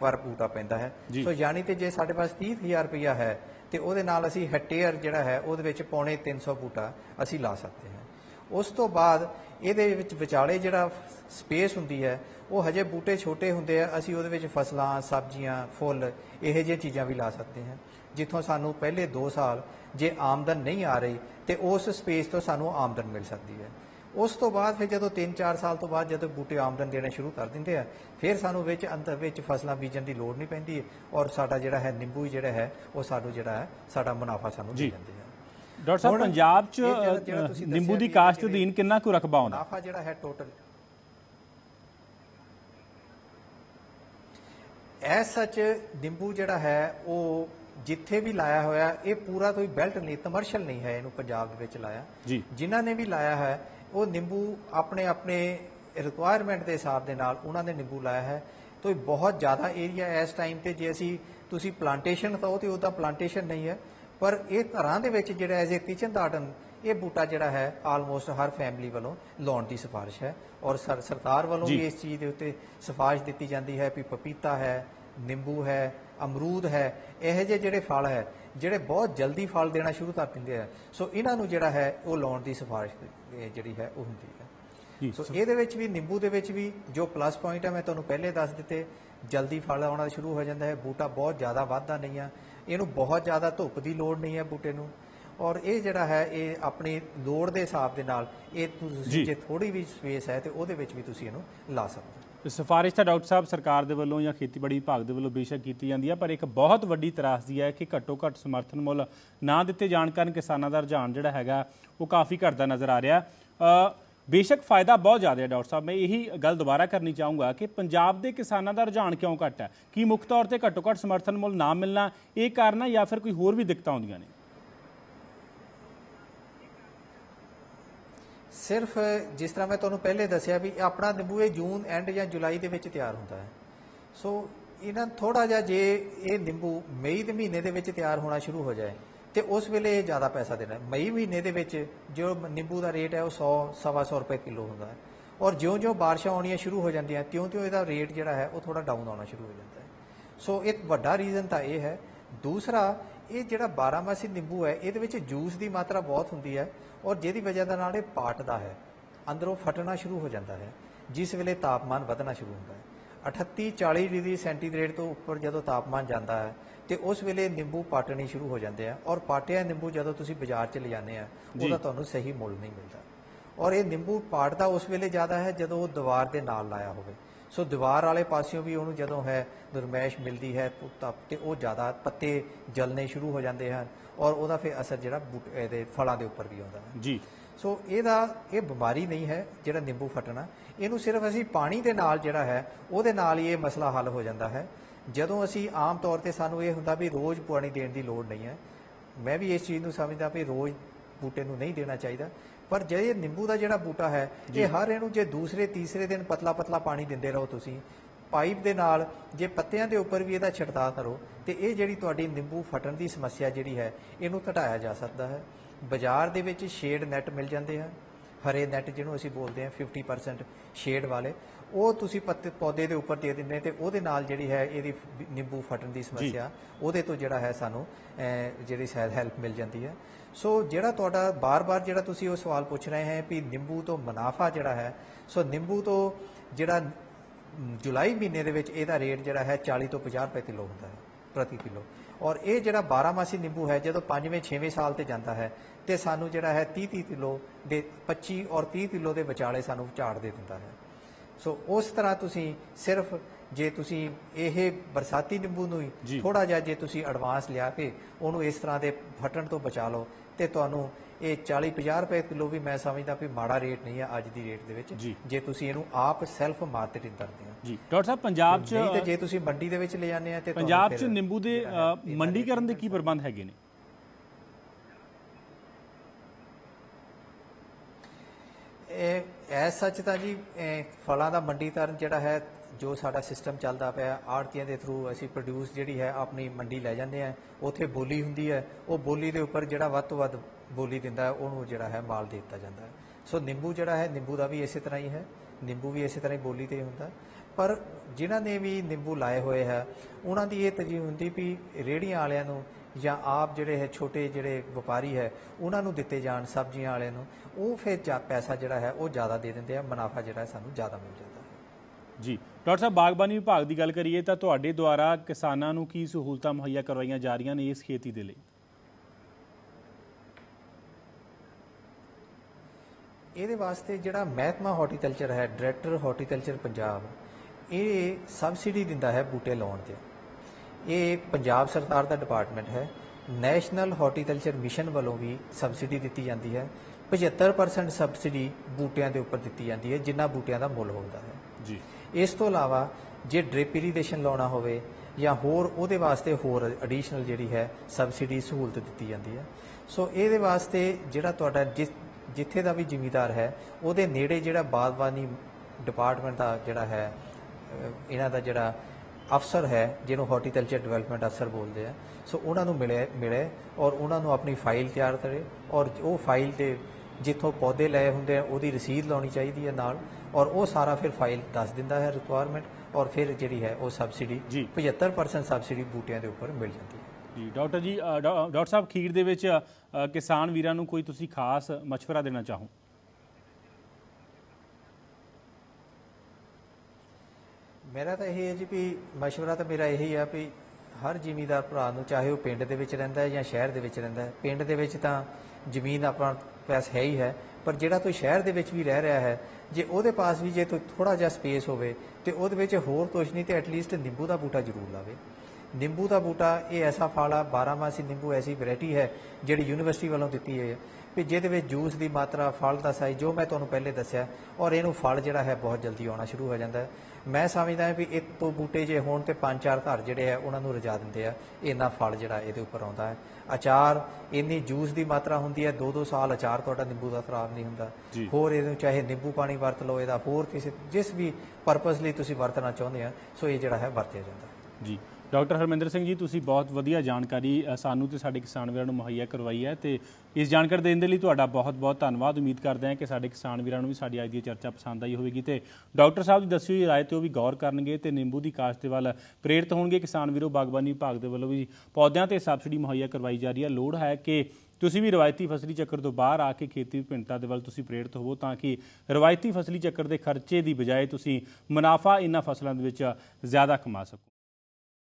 Speaker 3: ਪਰ ਬੂਟਾ ਪੈਂਦਾ ਹੈ। ਸੋ ਯਾਨੀ ਤੇ ਜੇ ਸਾਡੇ ਪਾਸ 30000 ਰੁਪਇਆ ਹੈ ਤੇ ਉਹਦੇ ਨਾਲ ਅਸੀਂ ਹੈਕਟੇਅਰ ਜਿਹੜਾ ਹੈ ਉਹਦੇ ਵਿੱਚ ਪੌਣੇ 300 ਬੂਟਾ ਅਸੀਂ ਲਾ ਸਕਦੇ ਹਾਂ। ਉਸ ਤੋਂ ਬਾਅਦ ਇਹਦੇ ਵਿੱਚ ਵਿਚਾਲੇ ਜਿਹੜਾ ਸਪੇਸ ਹੁੰਦੀ ਹੈ ਉਹ ਹਜੇ ਬੂਟੇ ਛੋਟੇ ਹੁੰਦੇ ਆ ਅਸੀਂ ਉਹਦੇ ਵਿੱਚ ਫਸਲਾਂ ਸਬਜ਼ੀਆਂ ਫੁੱਲ ਇਹੋ ਜਿਹੀਆਂ ਚੀਜ਼ਾਂ ਵੀ ਲਾ ਸਕਦੇ ਹਾਂ। ਜਿੱਥੋਂ ਸਾਨੂੰ ਪਹਿਲੇ 2 ਸਾਲ ਜੇ ਆਮਦਨ ਨਹੀਂ ਆ ਰਹੀ ਤੇ ਉਸ ਸਪੇਸ ਤੋਂ ਸਾਨੂੰ ਆਮਦਨ ਮਿਲ ਸਕਦੀ ਹੈ। ਉਸ ਤੋਂ ਬਾਅਦ ਫਿਰ ਜਦੋਂ 3-4 ਸਾਲ ਤੋਂ ਬਾਅਦ ਜਦੋਂ ਬੂਟੇ ਆਮਦਨ ਦੇਣਾ ਸ਼ੁਰੂ ਕਰ ਦਿੰਦੇ ਆ ਫਿਰ ਸਾਨੂੰ ਵਿੱਚ ਅੰਦਰ ਵਿੱਚ ਫਸਲਾਂ ਬੀਜਣ ਦੀ ਲੋੜ ਨਹੀਂ ਪੈਂਦੀ ਔਰ ਸਾਡਾ ਜਿਹੜਾ ਹੈ ਨਿੰਬੂ ਜਿਹੜਾ ਹੈ ਉਹ ਸਾਨੂੰ ਜਿਹੜਾ ਹੈ ਸਾਡਾ ਮੁਨਾਫਾ ਸਾਨੂੰ ਦੇ। ਜਾਂਦੇ ਆ।
Speaker 1: ਡਾਕਟਰ ਸਾਹਿਬ ਪੰਜਾਬ 'ਚ ਨਿੰਬੂ ਦੀ ਕਾਸ਼ਤ ਅਧੀਨ ਕਿੰਨਾ ਕੁ ਰਕਬਾ ਆਉਂਦਾ
Speaker 3: ਮੁਨਾਫਾ ਜਿਹੜਾ ਹੈ ਟੋਟਲ ਐਸ ਸੱਚ ਨਿੰਬੂ ਜਿਹੜਾ ਹੈ ਉਹ ਜਿੱਥੇ ਵੀ ਲਾਇਆ ਹੋਇਆ ਇਹ ਪੂਰਾ ਕੋਈ ਬੈਲਟ ਨਹੀਂ ਕਮਰਸ਼ੀਅਲ ਨਹੀਂ ਹੈ ਇਹਨੂੰ ਪੰਜਾਬ ਦੇ ਵਿੱਚ ਲਾਇਆ।
Speaker 1: ਜੀ।
Speaker 3: ਜਿਨ੍ਹਾਂ ਨੇ ਵੀ ਲਾਇਆ ਹੈ ਉਹ ਨਿੰਬੂ ਆਪਣੇ ਆਪਣੇ ਰਿਕੁਆਇਰਮੈਂਟ ਦੇ ਹਿਸਾਬ ਦੇ ਨਾਲ ਉਹਨਾਂ ਨੇ ਨਿੰਬੂ ਲਾਇਆ ਹੈ। ਤੋਂ ਇਹ ਬਹੁਤ ਜ਼ਿਆਦਾ ਏਰੀਆ ਇਸ ਟਾਈਮ ਤੇ ਜੇ ਅਸੀਂ ਤੁਸੀਂ ਪਲਾਂਟੇਸ਼ਨ ਕਹੋ ਤੇ ਉਹਦਾ ਪਲਾਂਟੇਸ਼ਨ ਨਹੀਂ ਹੈ ਪਰ ਇਹ ਘਰਾਂ ਦੇ ਵਿੱਚ ਜਿਹੜਾ ਐਜ਼ ਏ ਕਿਚਨ ਗਾਰਡਨ ਇਹ ਬੂਟਾ ਜਿਹੜਾ ਹੈ ਆਲਮੋਸਟ ਹਰ ਫੈਮਿਲੀ ਵੱਲੋਂ ਲਾਉਣ ਦੀ ਸਿਫਾਰਿਸ਼ ਹੈ। ਔਰ ਸਰ- ਸਰਕਾਰ ਵੱਲੋਂ। ਵੀ ਇਸ ਚੀਜ਼ ਦੇ ਉੱਤੇ ਸਿਫਾਰਿਸ਼ ਦਿੱਤੀ ਜਾਂਦੀ ਹੈ ਵੀ ਪਪੀਤਾ ਹੈ ਨਿੰਬੂ ਹੈ ਅਮਰੂਦ ਹੈ ਇਹੋ ਜਿਹੇ ਜਿਹੜੇ ਫਲ ਹੈ ਜਿਹੜੇ ਬਹੁਤ ਜਲਦੀ ਫਲ ਦੇਣਾ ਸ਼ੁਰੂ ਕਰ ਦਿੰਦੇ ਆ। ਸੋ ਇਹਨਾਂ ਨੂੰ ਜਿਹੜਾ ਹੈ ਉਹ ਲਾਉਣ ਦੀ ਸਿਫਾਰਿਸ਼ ਜਿਹੜੀ ਹੈ ਉਹ ਹੁੰਦੀ ਹੈ। ਸੋ ਇਹਦੇ ਵਿੱਚ ਵੀ ਨਿੰਬੂ ਦੇ ਵਿੱਚ ਵੀ ਜੋ ਪਲੱਸ ਪੁਆਇੰਟ ਹੈ ਮੈਂ ਤੁਹਾਨੂੰ ਪਹਿਲੇ ਦੱਸ ਦਿੱਤੇ ਜਲਦੀ ਫਲ ਆਉਣਾ ਸ਼ੁਰੂ ਹੋ ਜਾਂਦਾ ਹੈ ਬੂਟਾ ਬਹੁਤ ਜ਼ਿਆਦਾ ਵੱਧਦਾ ਨਹੀਂ ਆ। ਇਹਨੂੰ ਬਹੁਤ ਜ਼ਿਆਦਾ ਧੁੱਪ ਦੀ ਲੋੜ ਨਹੀਂ ਹੈ ਬੂਟੇ ਨੂੰ। ਔਰ ਇਹ ਜਿਹੜਾ ਹੈ ਇਹ ਆਪਣੀ ਲੋੜ ਦੇ ਹਿਸਾਬ ਦੇ ਨਾਲ ਇਹ। ਤੁਸੀਂ ਜੇ। ਥੋੜੀ ਵੀ ਸਪੇਸ ਹੈ ਤੇ ਉਹਦੇ ਵਿੱਚ ਵੀ ਤੁਸੀਂ ਇਹਨੂੰ ਲਾ ਸਕਦੇ ਹੋ।
Speaker 1: ਤੇ ਸਿਫਾਰਿਸ਼ ਤਾਂ ਡਾਕਟਰ ਸਾਹਿਬ ਸਰਕਾਰ ਦੇ ਵੱਲੋਂ ਜਾਂ ਖੇਤੀਬਾੜੀ ਵਿਭਾਗ ਦੇ ਵੱਲੋਂ ਬੇਸ਼ੱਕ ਕੀਤੀ ਜਾਂਦੀ ਹੈ ਪਰ ਇੱਕ ਬਹੁਤ ਵੱਡੀ ਤਰਾਸਦੀ ਹੈ ਕਿ ਘੱਟੋ ਘੱਟ ਸਮਰਥਨ ਮੁੱਲ ਨਾ ਦਿੱਤੇ ਜਾਣ ਕਾਰਨ ਕਿਸਾਨਾਂ ਦਾ ਰੁਝਾਨ ਜਿਹੜਾ ਹੈਗਾ ਉਹ ਕਾਫੀ ਘਟਦਾ ਨਜ਼ਰ ਆ ਰਿਹਾ। ਬੇਸ਼ੱਕ ਫਾਇਦਾ ਬਹੁਤ ਜ਼ਿਆਦਾ ਹੈ ਡਾਕਟਰ ਸਾਹਿਬ, ਮੈਂ ਇਹੀ ਗੱਲ ਦੁਬਾਰਾ ਕਰਨੀ ਚਾਹੂੰਗਾ ਕਿ ਪੰਜਾਬ ਦੇ ਕਿਸਾਨਾਂ ਦਾ ਰੁਝਾਨ ਕਿਉਂ ਘੱਟ ਹੈ? ਕੀ ਮੁੱਖ ਤੌਰ ਤੇ ਘੱਟੋ ਘੱਟ ਸਮਰਥਨ ਮੁੱਲ ਨਾ ਮਿਲਣਾ ਇਹ ਕਾਰਨ ਹੈ ਜਾਂ ਫਿਰ ਕੋਈ ਹੋਰ ਵੀ ਦਿੱਕਤਾਂ ਆਉਂਦੀਆਂ ਨੇ?
Speaker 3: ਸਿਰਫ ਜਿਸ ਤਰ੍ਹਾਂ ਮੈਂ ਤੁਹਾਨੂੰ ਪਹਿਲੇ ਦੱਸਿਆ ਵੀ ਆਪਣਾ ਨਿੰਬੂ ਇਹ ਜੂਨ, ਐਂਡ ਜਾਂ ਜੁਲਾਈ ਦੇ ਵਿੱਚ ਤਿਆਰ ਹੁੰਦਾ ਹੈ। ਸੋ ਇਹਨਾਂ ਥੋੜਾ ਜਿਹਾ ਜੇ ਇਹ ਨਿੰਬੂ ਮਈ ਦੇ ਮਹੀਨੇ ਦੇ ਵਿੱਚ ਤਿਆਰ ਹੋਣਾ ਸ਼ੁਰੂ ਹੋ ਜਾਏ, ਤੇ ਉਸ ਵੇਲੇ ਇਹ ਜ਼ਿਆਦਾ ਪੈਸਾ ਦੇਣਾ ਮਈ ਮਹੀਨੇ ਦੇ ਵਿੱਚ ਜੋ ਨਿੰਬੂ ਦਾ ਰੇਟ ਹੈ ਉਹ 100 ਸਵਾ ਸੌ ਰੁਪਏ ਕਿਲੋ ਹੁੰਦਾ ਹੈ। ਔਰ ਜਿਉਂ-ਜਿਉਂ ਬਾਰਿਸ਼ਾਂ ਆਉਣੀਆਂ ਸ਼ੁਰੂ ਹੋ ਜਾਂਦੀਆਂ, ਤਿਉਂ-ਤਿਉਂ ਇਹਦਾ ਰੇਟ ਜਿਹੜਾ ਹੈ ਉਹ ਥੋੜਾ ਡਾਊਨ ਆਉਣਾ ਸ਼ੁਰੂ ਹੋ ਜਾਂਦਾ ਹੈ। ਸੋ ਇੱਕ ਵੱਡਾ ਰੀਜ਼ਨ ਤਾਂ ਇਹ ਹੈ। ਦੂਸਰਾ ਇਹ ਜਿਹੜਾ 12 ਮਾਸੀ ਨਿੰਬੂ ਹੈ ਇਹਦੇ ਵਿੱਚ ਜੂਸ ਦੀ ਮਾਤਰਾ ਬਹੁਤ ਹੁੰਦੀ ਹੈ ਔਰ ਜਿਹਦੀ ਵਜ੍ਹਾ ਦੇ ਨਾਲ ਇਹ ਪਾਟਦਾ ਹੈ। ਅੰਦਰੋਂ ਫਟਣਾ ਸ਼ੁਰੂ ਹੋ ਜਾਂਦਾ ਹੈ। ਜਿਸ ਵੇਲੇ ਤਾਪਮਾਨ ਵਧਣਾ ਸ਼ੁਰੂ ਹੁੰਦਾ ਹੈ। 38 40 ਡਿਗਰੀ ਸੈਂਟੀਗ੍ਰੇਡ ਤੋਂ ਉੱਪਰ ਜਦੋਂ ਤਾਪਮਾਨ ਜਾਂਦਾ ਹੈ ਤੇ ਉਸ ਵੇਲੇ ਨਿੰਬੂ ਪਾਟਣੇ ਸ਼ੁਰੂ ਹੋ ਜਾਂਦੇ ਆ ਔਰ ਪਾਟਿਆ ਨਿੰਬੂ ਜਦੋਂ ਤੁਸੀਂ ਬਾਜ਼ਾਰ 'ਚ ਲਿਜਾਂਦੇ ਆ ਉਹਦਾ ਤੁਹਾਨੂੰ ਸਹੀ ਮੁੱਲ ਨਹੀਂ ਮਿਲਦਾ। ਔਰ ਇਹ ਨਿੰਬੂ ਪਾਟਦਾ ਉਸ ਵੇਲੇ ਜ਼ਿਆਦਾ ਹੈ ਜਦੋਂ ਉਹ ਦੀਵਾਰ ਦੇ ਨਾਲ ਲਾਇਆ ਹੋਵੇ। ਸੋ ਦੀਵਾਰ ਵਾਲੇ ਪਾਸਿਓਂ ਵੀ ਉਹਨੂੰ ਜਦੋਂ ਹੈ ਨਰਮੈਸ਼ ਮਿਲਦੀ ਹੈ ਤਪ ਤੇ ਉਹ ਜ਼ਿਆਦਾ ਪੱਤੇ ਜਲਨੇ ਸ਼ੁਰੂ ਹੋ ਜਾਂਦੇ ਹਨ ਔਰ ਉਹਦਾ ਫਿਰ ਅਸਰ ਜਿਹੜਾ ਬੂਟ- ਇਹਦੇ ਫਲਾਂ ਦੇ ਉੱਪਰ ਵੀ ਆਉਂਦਾ ਹੈ।
Speaker 1: ਜੀ।
Speaker 3: ਸੋ ਇਹਦਾ ਇਹ ਬਿਮਾਰੀ ਨਹੀਂ ਹੈ ਜਿਹੜਾ ਨਿੰਬੂ ਫਟਣਾ। ਇਹਨੂੰ ਸਿਰਫ ਅਸੀਂ ਪਾਣੀ ਦੇ ਨਾਲ ਜਿਹੜਾ ਹੈ ਉਹਦੇ ਨਾਲ ਹੀ ਇਹ ਮਸਲਾ ਹੱਲ ਹੋ ਜਾਂਦਾ ਹੈ। ਜਦੋਂ ਅਸੀਂ ਆਮ ਤੌਰ ਤੇ ਸਾਨੂੰ ਇਹ ਹੁੰਦਾ ਵੀ ਰੋਜ਼ ਪਾਣੀ ਦੇਣ ਦੀ ਲੋੜ ਨਹੀਂ ਹੈ ਮੈਂ ਵੀ ਇਸ ਚੀਜ਼ ਨੂੰ ਸਮਝਦਾ ਵੀ ਰੋਜ਼ ਬੂਟੇ ਨੂੰ ਨਹੀਂ ਦੇਣਾ ਚਾਹੀਦਾ। ਪਰ ਜੇ ਇਹ ਨਿੰਬੂ ਦਾ ਜਿਹੜਾ ਬੂਟਾ ਹੈ ਇਹ ਹਰ ਇਹਨੂੰ ਜੇ ਦੂਸਰੇ ਤੀਸਰੇ ਦਿਨ ਪਤਲਾ ਪਤਲਾ ਪਾਣੀ ਦਿੰਦੇ ਰਹੋ ਤੁਸੀਂ ਪਾਈਪ ਦੇ ਨਾਲ ਜੇ ਪੱਤਿਆਂ ਦੇ ਉੱਪਰ ਵੀ ਇਹਦਾ ਛਿੜਕਾਅ ਕਰੋ ਤੇ ਇਹ ਜਿਹੜੀ ਤੁਹਾਡੀ ਨਿੰਬੂ ਫਟਣ ਦੀ ਸਮੱਸਿਆ ਜਿਹੜੀ ਹੈ ਇਹਨੂੰ ਘਟਾਇਆ ਜਾ ਸਕਦਾ ਹੈ। ਬਾਜ਼ਾਰ ਦੇ ਵਿੱਚ ਸ਼ੇਡ ਨੈਟ ਮਿਲ ਜਾਂਦੇ ਹਨ ਹਰੇ ਨੈਟ ਜਿਹਨੂੰ ਅਸੀਂ ਬੋਲਦੇ ਹਾਂ 50% ਸ਼ੇਡ ਵਾਲੇ। ਉਹ ਤੁਸੀਂ ਪੱਤੇ ਪੌਦੇ ਦੇ ਉੱਪਰ ਦੇ ਦਿੰਦੇ ਤੇ ਉਹਦੇ ਨਾਲ ਜਿਹੜੀ ਹੈ ਇਹਦੀ ਨਿੰਬੂ ਫਟਣ ਦੀ ਸਮੱਸਿਆ ਉਹਦੇ ਤੋਂ ਜਿਹੜਾ ਹੈ ਸਾਨੂੰ ਜਿਹੜੀ ਸ਼ਾਇਦ ਹੈਲਪ ਮਿਲ ਜਾਂਦੀ ਹੈ। ਸੋ ਜਿਹੜਾ ਤੁਹਾਡਾ ਬਾਰ-ਬਾਰ ਜਿਹੜਾ ਤੁਸੀਂ ਉਹ ਸਵਾਲ ਪੁੱਛ ਰਹੇ ਹੈ ਵੀ ਨਿੰਬੂ ਤੋਂ ਮੁਨਾਫਾ ਜਿਹੜਾ ਹੈ ਸੋ ਨਿੰਬੂ ਤੋਂ ਜਿਹੜਾ ਜੁਲਾਈ ਮਹੀਨੇ ਦੇ ਵਿੱਚ ਇਹਦਾ ਰੇਟ ਜਿਹੜਾ ਹੈ 40 ਤੋਂ 50 ਰੁਪਏ ਕਿਲੋ ਹੁੰਦਾ ਹੈ ਪ੍ਰਤੀ ਕਿਲੋ ਔਰ ਇਹ ਜਿਹੜਾ 12 ਮਾਸੀ ਨਿੰਬੂ ਹੈ ਜਦੋਂ 5ਵੇਂ 6ਵੇਂ ਸਾਲ ਤੇ ਜਾਂਦਾ ਹੈ ਤੇ ਸਾਨੂੰ ਜਿਹੜਾ ਹੈ 30 30 ਕਿਲੋ ਦੇ 25 ਔਰ 30 ਕਿਲੋ ਦੇ ਵਿਚਾਲੇ ਸਾਨੂੰ ਝਾੜ ਦੇ ਦਿੰਦਾ ਹੈ ਸੋ ਉਸ ਤਰ੍ਹਾਂ ਤੁਸੀਂ ਸਿਰਫ ਜੇ ਤੁਸੀਂ ਇਹ ਬਰਸਾਤੀ ਨਿੰਬੂ ਨੂੰ। ਹੀ ਥੋੜਾ ਜਿਹਾ ਜੇ ਤੁਸੀਂ ਐਡਵਾਂਸ ਲਿਆ ਕੇ ਉਹਨੂੰ ਇਸ ਤਰ੍ਹਾਂ ਦੇ ਫਟਣ ਤੋਂ ਬਚਾ ਲਓ ਤੇ ਤੁਹਾਨੂੰ ਇਹ 40 50 ਰੁਪਏ ਕਿਲੋ ਵੀ ਮੈਂ ਸਮਝਦਾ ਵੀ ਮਾੜਾ ਰੇਟ ਨਹੀਂ ਹੈ ਅੱਜ ਦੀ ਰੇਟ ਦੇ ਵਿੱਚ।
Speaker 1: ਜੀ।
Speaker 3: ਤੁਸੀਂ ਇਹਨੂੰ ਆਪ ਸੈਲਫ ਮਾਰਕੀਟਿੰਗ ਕਰਦੇ ਹੋ।
Speaker 1: ਜੀ। ਡਾਕਟਰ ਸਾਹਿਬ ਪੰਜਾਬ 'ਚ
Speaker 3: ਨਹੀਂ ਤੇ ਜੇ ਤੁਸੀਂ ਮੰਡੀ ਦੇ ਵਿੱਚ ਲੈ ਜਾਂਦੇ ਆ ਤੇ
Speaker 1: ਪੰਜਾਬ 'ਚ ਨਿੰਬੂ ਦੇ
Speaker 3: ਇਹਦਾ
Speaker 1: ਮੰਡੀਕਰਨ ਦੇ ਕੀ ਪ੍ਰਬੰਧ ਹੈਗੇ ਨੇ?
Speaker 3: ਇਹ ਐਸ ਸੱਚ ਤਾਂ ਜੀ ਫਲਾਂ ਦਾ ਮੰਡੀਕਰਨ ਜਿਹੜਾ ਹੈ ਜੋ ਸਾਡਾ ਸਿਸਟਮ ਚੱਲਦਾ ਪਿਆ, ਆੜਤੀਆਂ ਦੇ ਥਰੂ ਅਸੀਂ ਪ੍ਰੋਡਿਊਸ ਜਿਹੜੀ ਹੈ, ਆਪਣੀ ਮੰਡੀ ਲੈ ਜਾਂਦੇ ਆ ਉੱਥੇ ਬੋਲੀ ਹੁੰਦੀ ਹੈ। ਉਹ ਬੋਲੀ ਦੇ ਉੱਪਰ ਜਿਹੜਾ ਵੱਧ ਤੋਂ ਵੱਧ ਬੋਲੀ ਦਿੰਦਾ ਉਹਨੂੰ ਜਿਹੜਾ ਹੈ ਮਾਲ ਦੇ ਦਿੱਤਾ ਜਾਂਦਾ ਹੈ। ਸੋ ਨਿੰਬੂ ਜਿਹੜਾ ਹੈ, ਨਿੰਬੂ ਦਾ ਵੀ ਇਸੇ ਤਰ੍ਹਾਂ ਹੀ ਹੈ। ਨਿੰਬੂ ਵੀ ਇਸੇ ਤਰ੍ਹਾਂ ਹੀ ਬੋਲੀ ਤੇ ਹੀ ਹੁੰਦਾ। ਪਰ ਜਿਨ੍ਹਾਂ ਨੇ ਵੀ ਨਿੰਬੂ ਲਾਏ ਹੋਏ ਹੈ, ਉਹਨਾਂ ਦੀ ਇਹ ਤਰਜੀਹ ਹੁੰਦੀ ਵੀ ਰੇੜੀਆਂ ਵਾਲਿਆਂ ਨੂੰ ਜਾਂ ਆਪ ਜਿਹੜੇ ਹੈ, ਛੋਟੇ ਜਿਹੜੇ ਵਪਾਰੀ ਹੈ, ਉਹਨਾਂ ਨੂੰ ਦਿੱਤੇ ਜਾਣ ਸਬਜ਼ੀਆਂ ਵਾਲਿਆਂ ਨੂੰ, ਉਹ ਫਿਰ ਜਾ- ਪੈਸਾ ਜਿਹੜਾ ਹੈ, ਉਹ ਜ਼ਿਆਦਾ ਦੇ ਦਿੰਦੇ ਆ, ਮੁਨਾਫਾ ਜਿਹੜਾ ਸਾਨੂੰ ਜ਼ਿਆਦਾ ਮਿਲ ਜਾਂਦਾ
Speaker 1: ਜੀ ਡਾਕਟਰ ਸਾਹਿਬ ਬਾਗਬਾਨੀ ਵਿਭਾਗ ਦੀ ਗੱਲ ਕਰੀਏ ਤਾਂ ਤੁਹਾਡੇ ਦੁਆਰਾ ਕਿਸਾਨਾਂ ਨੂੰ ਕੀ ਸਹੂਲਤਾਂ ਮੁਹੱਈਆ ਕਰਵਾਈਆਂ ਜਾ ਰਹੀਆਂ ਨੇ ਇਸ ਖੇਤੀ ਦੇ ਲਈ?
Speaker 3: ਇਹਦੇ ਵਾਸਤੇ ਜਿਹੜਾ ਮਹਿਕਮਾ ਹਾਰਟੀਕਲਚਰ ਹੈ ਡਾਇਰੈਕਟਰ ਹਾਰਟੀਕਲਚਰ ਪੰਜਾਬ ਇਹ ਸਬਸਿਡੀ ਦਿੰਦਾ ਹੈ ਬੂਟੇ ਲਾਉਣ ਤੇ। ਇਹ ਪੰਜਾਬ ਸਰਕਾਰ ਦਾ ਡਿਪਾਰਟਮੈਂਟ ਹੈ। ਨੈਸ਼ਨਲ ਹਾਰਟੀਕਲਚਰ ਮਿਸ਼ਨ ਵੱਲੋਂ ਵੀ ਸਬਸਿਡੀ ਦਿੱਤੀ ਜਾਂਦੀ ਹੈ। 75% ਸਬਸਿਡੀ ਬੂਟਿਆਂ ਦੇ ਉੱਪਰ ਦਿੱਤੀ ਜਾਂਦੀ ਹੈ ਜਿੰਨਾ ਬੂਟਿਆਂ ਦਾ ਮੁੱਲ ਹੁੰਦਾ ਹੈ।
Speaker 1: ਜੀ।
Speaker 3: ਇਸ ਤੋਂ ਇਲਾਵਾ ਜੇ ਡ੍ਰਿਪ ਇਰੀਗੇਸ਼ਨ ਲਾਉਣਾ ਹੋਵੇ ਜਾਂ ਹੋਰ ਉਹਦੇ ਵਾਸਤੇ ਹੋਰ ਐਡੀਸ਼ਨਲ ਜਿਹੜੀ ਹੈ ਸਬਸਿਡੀ ਸਹੂਲਤ ਦਿੱਤੀ ਜਾਂਦੀ ਹੈ। ਸੋ ਇਹਦੇ ਵਾਸਤੇ ਜਿਹੜਾ ਤੁਹਾਡਾ ਜਿਸ ਜਿੱਥੇ ਦਾ ਵੀ ਜ਼ਿਮੀਦਾਰ ਹੈ, ਉਹਦੇ ਨੇੜੇ ਜਿਹੜਾ ਬਾਗਬਾਨੀ ਡਿਪਾਰਟਮੈਂਟ ਦਾ ਜਿਹੜਾ ਹੈ ਇਹਨਾਂ ਦਾ ਜਿਹੜਾ ਅਫਸਰ ਹੈ, ਜਿਹਨੂੰ ਹਾਰਟੀਕਲਚਰ ਡਿਵੈਲਪਮੈਂਟ ਅਫਸਰ ਬੋਲਦੇ ਆ, ਸੋ ਉਹਨਾਂ ਨੂੰ ਮਿਲੇ ਮਿਲੇ ਔਰ ਉਹਨਾਂ ਨੂੰ ਆਪਣੀ ਫਾਈਲ ਤਿਆਰ ਕਰੇ ਔਰ ਉਹ ਫਾਈਲ ਤੇ ਜਿੱਥੋਂ ਪੌਦੇ ਲਏ ਹੁੰਦੇ ਆ, ਉਹਦੀ ਰਸੀਦ ਲਾਉਣੀ ਚਾਹੀਦੀ ਹੈ ਨਾਲ। ਔਰ ਉਹ ਸਾਰਾ ਫਿਰ ਫਾਈਲ ਦੱਸ ਦਿੰਦਾ ਹੈ ਰਿਕੁਆਇਰਮੈਂਟ ਔਰ ਫਿਰ ਜਿਹੜੀ ਹੈ ਉਹ ਸਬਸਿਡੀ
Speaker 1: ਜੀ।
Speaker 3: 75% ਸਬਸਿਡੀ ਬੂਟਿਆਂ ਦੇ ਉੱਪਰ ਮਿਲ ਜਾਂਦੀ ਹੈ
Speaker 1: ਜੀ ਡਾਕਟਰ ਜੀ ਡਾਕਟਰ ਸਾਹਿਬ ਖੀਰ ਦੇ ਵਿੱਚ ਕਿਸਾਨ ਵੀਰਾਂ ਨੂੰ ਕੋਈ ਤੁਸੀਂ ਖਾਸ ਮਸ਼ਵਰਾ ਦੇਣਾ ਚਾਹੋ
Speaker 3: ਮੇਰਾ ਤਾਂ ਇਹ ਹੈ ਜੀ ਵੀ ਮਸ਼ਵਰਾ ਤਾਂ ਮੇਰਾ ਇਹੀ ਆ ਵੀ ਹਰ ਜ਼ਿਮੀਦਾਰ ਭਰਾ ਨੂੰ ਚਾਹੇ ਉਹ ਪਿੰਡ ਦੇ ਵਿੱਚ ਰਹਿੰਦਾ ਹੈ ਜਾਂ ਸ਼ਹਿਰ ਦੇ ਵਿੱਚ ਰਹਿੰਦਾ ਹੈ ਪਿੰਡ ਦੇ ਵਿੱਚ ਤਾਂ ਜ਼ਮੀਨ ਆਪਣਾ ਪੈਸ ਹੈ ਹੀ ਹੈ ਪਰ ਜਿਹੜਾ ਕੋਈ ਸ਼ਹਿਰ ਦੇ ਵਿੱਚ ਵੀ ਰਹਿ ਰਿਹਾ ਹੈ ਜੇ ਉਹਦੇ ਪਾਸ ਵੀ ਜੇ ਕੋਈ ਥੋੜਾ ਜਿਹਾ ਸਪੇਸ ਹੋਵੇ ਤੇ ਉਹਦੇ ਵਿੱਚ ਹੋਰ ਕੁਛ ਨਹੀਂ ਤੇ ਐਟਲੀਸਟ ਨਿੰਬੂ ਦਾ ਬੂਟਾ ਜ਼ਰੂਰ ਲਾਵੇ। ਨਿੰਬੂ ਦਾ ਬੂਟਾ ਇਹ ਐਸਾ ਫਲ ਆ 12 ਮਾਸੀ ਨਿੰਬੂ ਐਸੀ ਵੈਰਾਈਟੀ ਹੈ ਜਿਹੜੀ ਯੂਨੀਵਰਸਿਟੀ ਵੱਲੋਂ ਦਿੱਤੀ ਹੈ ਵੀ ਜਿਹਦੇ ਵਿੱਚ ਜੂਸ ਦੀ ਮਾਤਰਾ, ਫਲ ਦਾ ਸਾਈਜ਼ ਜੋ ਮੈਂ ਤੁਹਾਨੂੰ ਪਹਿਲੇ ਦੱਸਿਆ ਔਰ ਇਹਨੂੰ ਫਲ ਜਿਹੜਾ ਹੈ ਬਹੁਤ ਜਲਦੀ ਆਉਣਾ ਸ਼ੁਰੂ ਹੋ ਜਾਂਦਾ ਹੈ। ਮੈਂ ਸਮਝਦਾ ਹਾਂ ਵੀ ਇੱਕ ਤੋਂ ਬੂਟੇ ਜੇ ਹੋਣ ਤੇ ਪੰਜ ਚਾਰ ਘਰ ਜਿਹੜੇ ਆ ਉਹਨਾਂ ਨੂੰ ਰਜਾ ਦਿੰਦੇ ਆ। ਇੰਨਾ ਫਲ ਜਿਹੜਾ ਇਹਦੇ ਉੱਪਰ ਆਉਂਦਾ ਹੈ। ਅਚਾਰ ਇੰਨੀ ਜੂਸ ਦੀ ਮਾਤਰਾ ਹੁੰਦੀ ਹੈ। ਦੋ ਦੋ ਸਾਲ ਅਚਾਰ ਤੁਹਾਡਾ ਨਿੰਬੂ ਦਾ ਖਰਾਬ ਨਹੀਂ ਹੁੰਦਾ। ਹੋਰ ਇਹਨੂੰ ਚਾਹੇ ਨਿੰਬੂ ਪਾਣੀ ਵਰਤ ਲਓ ਇਹਦਾ ਹੋਰ ਕਿਸੇ ਜਿਸ ਵੀ ਪਰਪਸ ਲਈ ਤੁਸੀਂ ਵਰਤਣਾ ਚਾਹੁੰਦੇ ਆ ਸੋ ਇਹ ਜਿਹੜਾ ਹੈ ਵਰਤਿਆ ਜਾਂਦਾ
Speaker 1: ਜੀ। ਡਾਕਟਰ ਹਰਮਿੰਦਰ ਸਿੰਘ ਜੀ, ਤੁਸੀਂ ਬਹੁਤ ਵਧੀਆ ਜਾਣਕਾਰੀ ਸਾਨੂੰ ਤੇ ਸਾਡੇ ਕਿਸਾਨ ਵੀਰਾਂ ਨੂੰ ਮੁਹੱਈਆ ਕਰਵਾਈ ਹੈ ਤੇ ਇਸ ਜਾਣਕਾਰੀ ਦੇਣ ਦੇ ਲਈ ਤੁਹਾਡਾ ਬਹੁਤ-ਬਹੁਤ ਧੰਨਵਾਦ। ਉਮੀਦ ਕਰਦੇ ਹਾਂ ਕਿ ਸਾਡੇ ਕਿਸਾਨ ਵੀਰਾਂ ਨੂੰ ਵੀ ਸਾਡੀ ਅੱਜ ਦੀ ਚਰਚਾ ਪਸੰਦ ਆਈ ਹੋਵੇਗੀ ਤੇ ਡਾਕਟਰ ਸਾਹਿਬ ਦੀ ਦੱਸੀ ਹੋਈ ਰਾਏ ਤੇ ਉਹ ਵੀ ਗੌਰ ਕਰਨਗੇ ਤੇ ਨਿੰਬੂ ਦੀ ਕਾਸ਼ਤ ਦੇ ਵੱਲ ਪ੍ਰੇਰਿਤ ਹੋਣਗੇ। ਕਿਸਾਨ ਵੀਰੋ, ਬਾਗਬਾਨੀ ਵਿਭਾਗ ਦੇ ਵੱਲੋਂ ਵੀ ਪੌਦਿਆਂ ਤੇ ਸਬਸਿਡੀ ਮੁਹੱਈਆ ਕਰਵਾਈ ਜਾ ਰਹੀ ਹੈ। ਲੋੜ ਹੈ ਕਿ ਤੁਸੀਂ ਵੀ ਰਵਾਇਤੀ ਫਸਲੀ ਚੱਕਰ ਤੋਂ ਬਾਹਰ ਆ ਕੇ ਖੇਤੀ ਵਿਭਿੰਨਤਾ ਦੇ ਵੱਲ ਤੁਸੀਂ ਪ੍ਰੇਰਿਤ ਹੋਵੋ ਤਾਂ ਕਿ ਰਵਾਇਤੀ ਫਸਲੀ ਚੱਕਰ ਦੇ ਖਰਚੇ ਦੀ ਬਜਾਏ ਤੁਸੀਂ ਮੁਨਾਫਾ ਇਹਨਾਂ ਫਸਲਾਂ ਦੇ ਵਿੱਚ ਜ਼ਿਆਦਾ ਕਮਾ ਸਕੋ।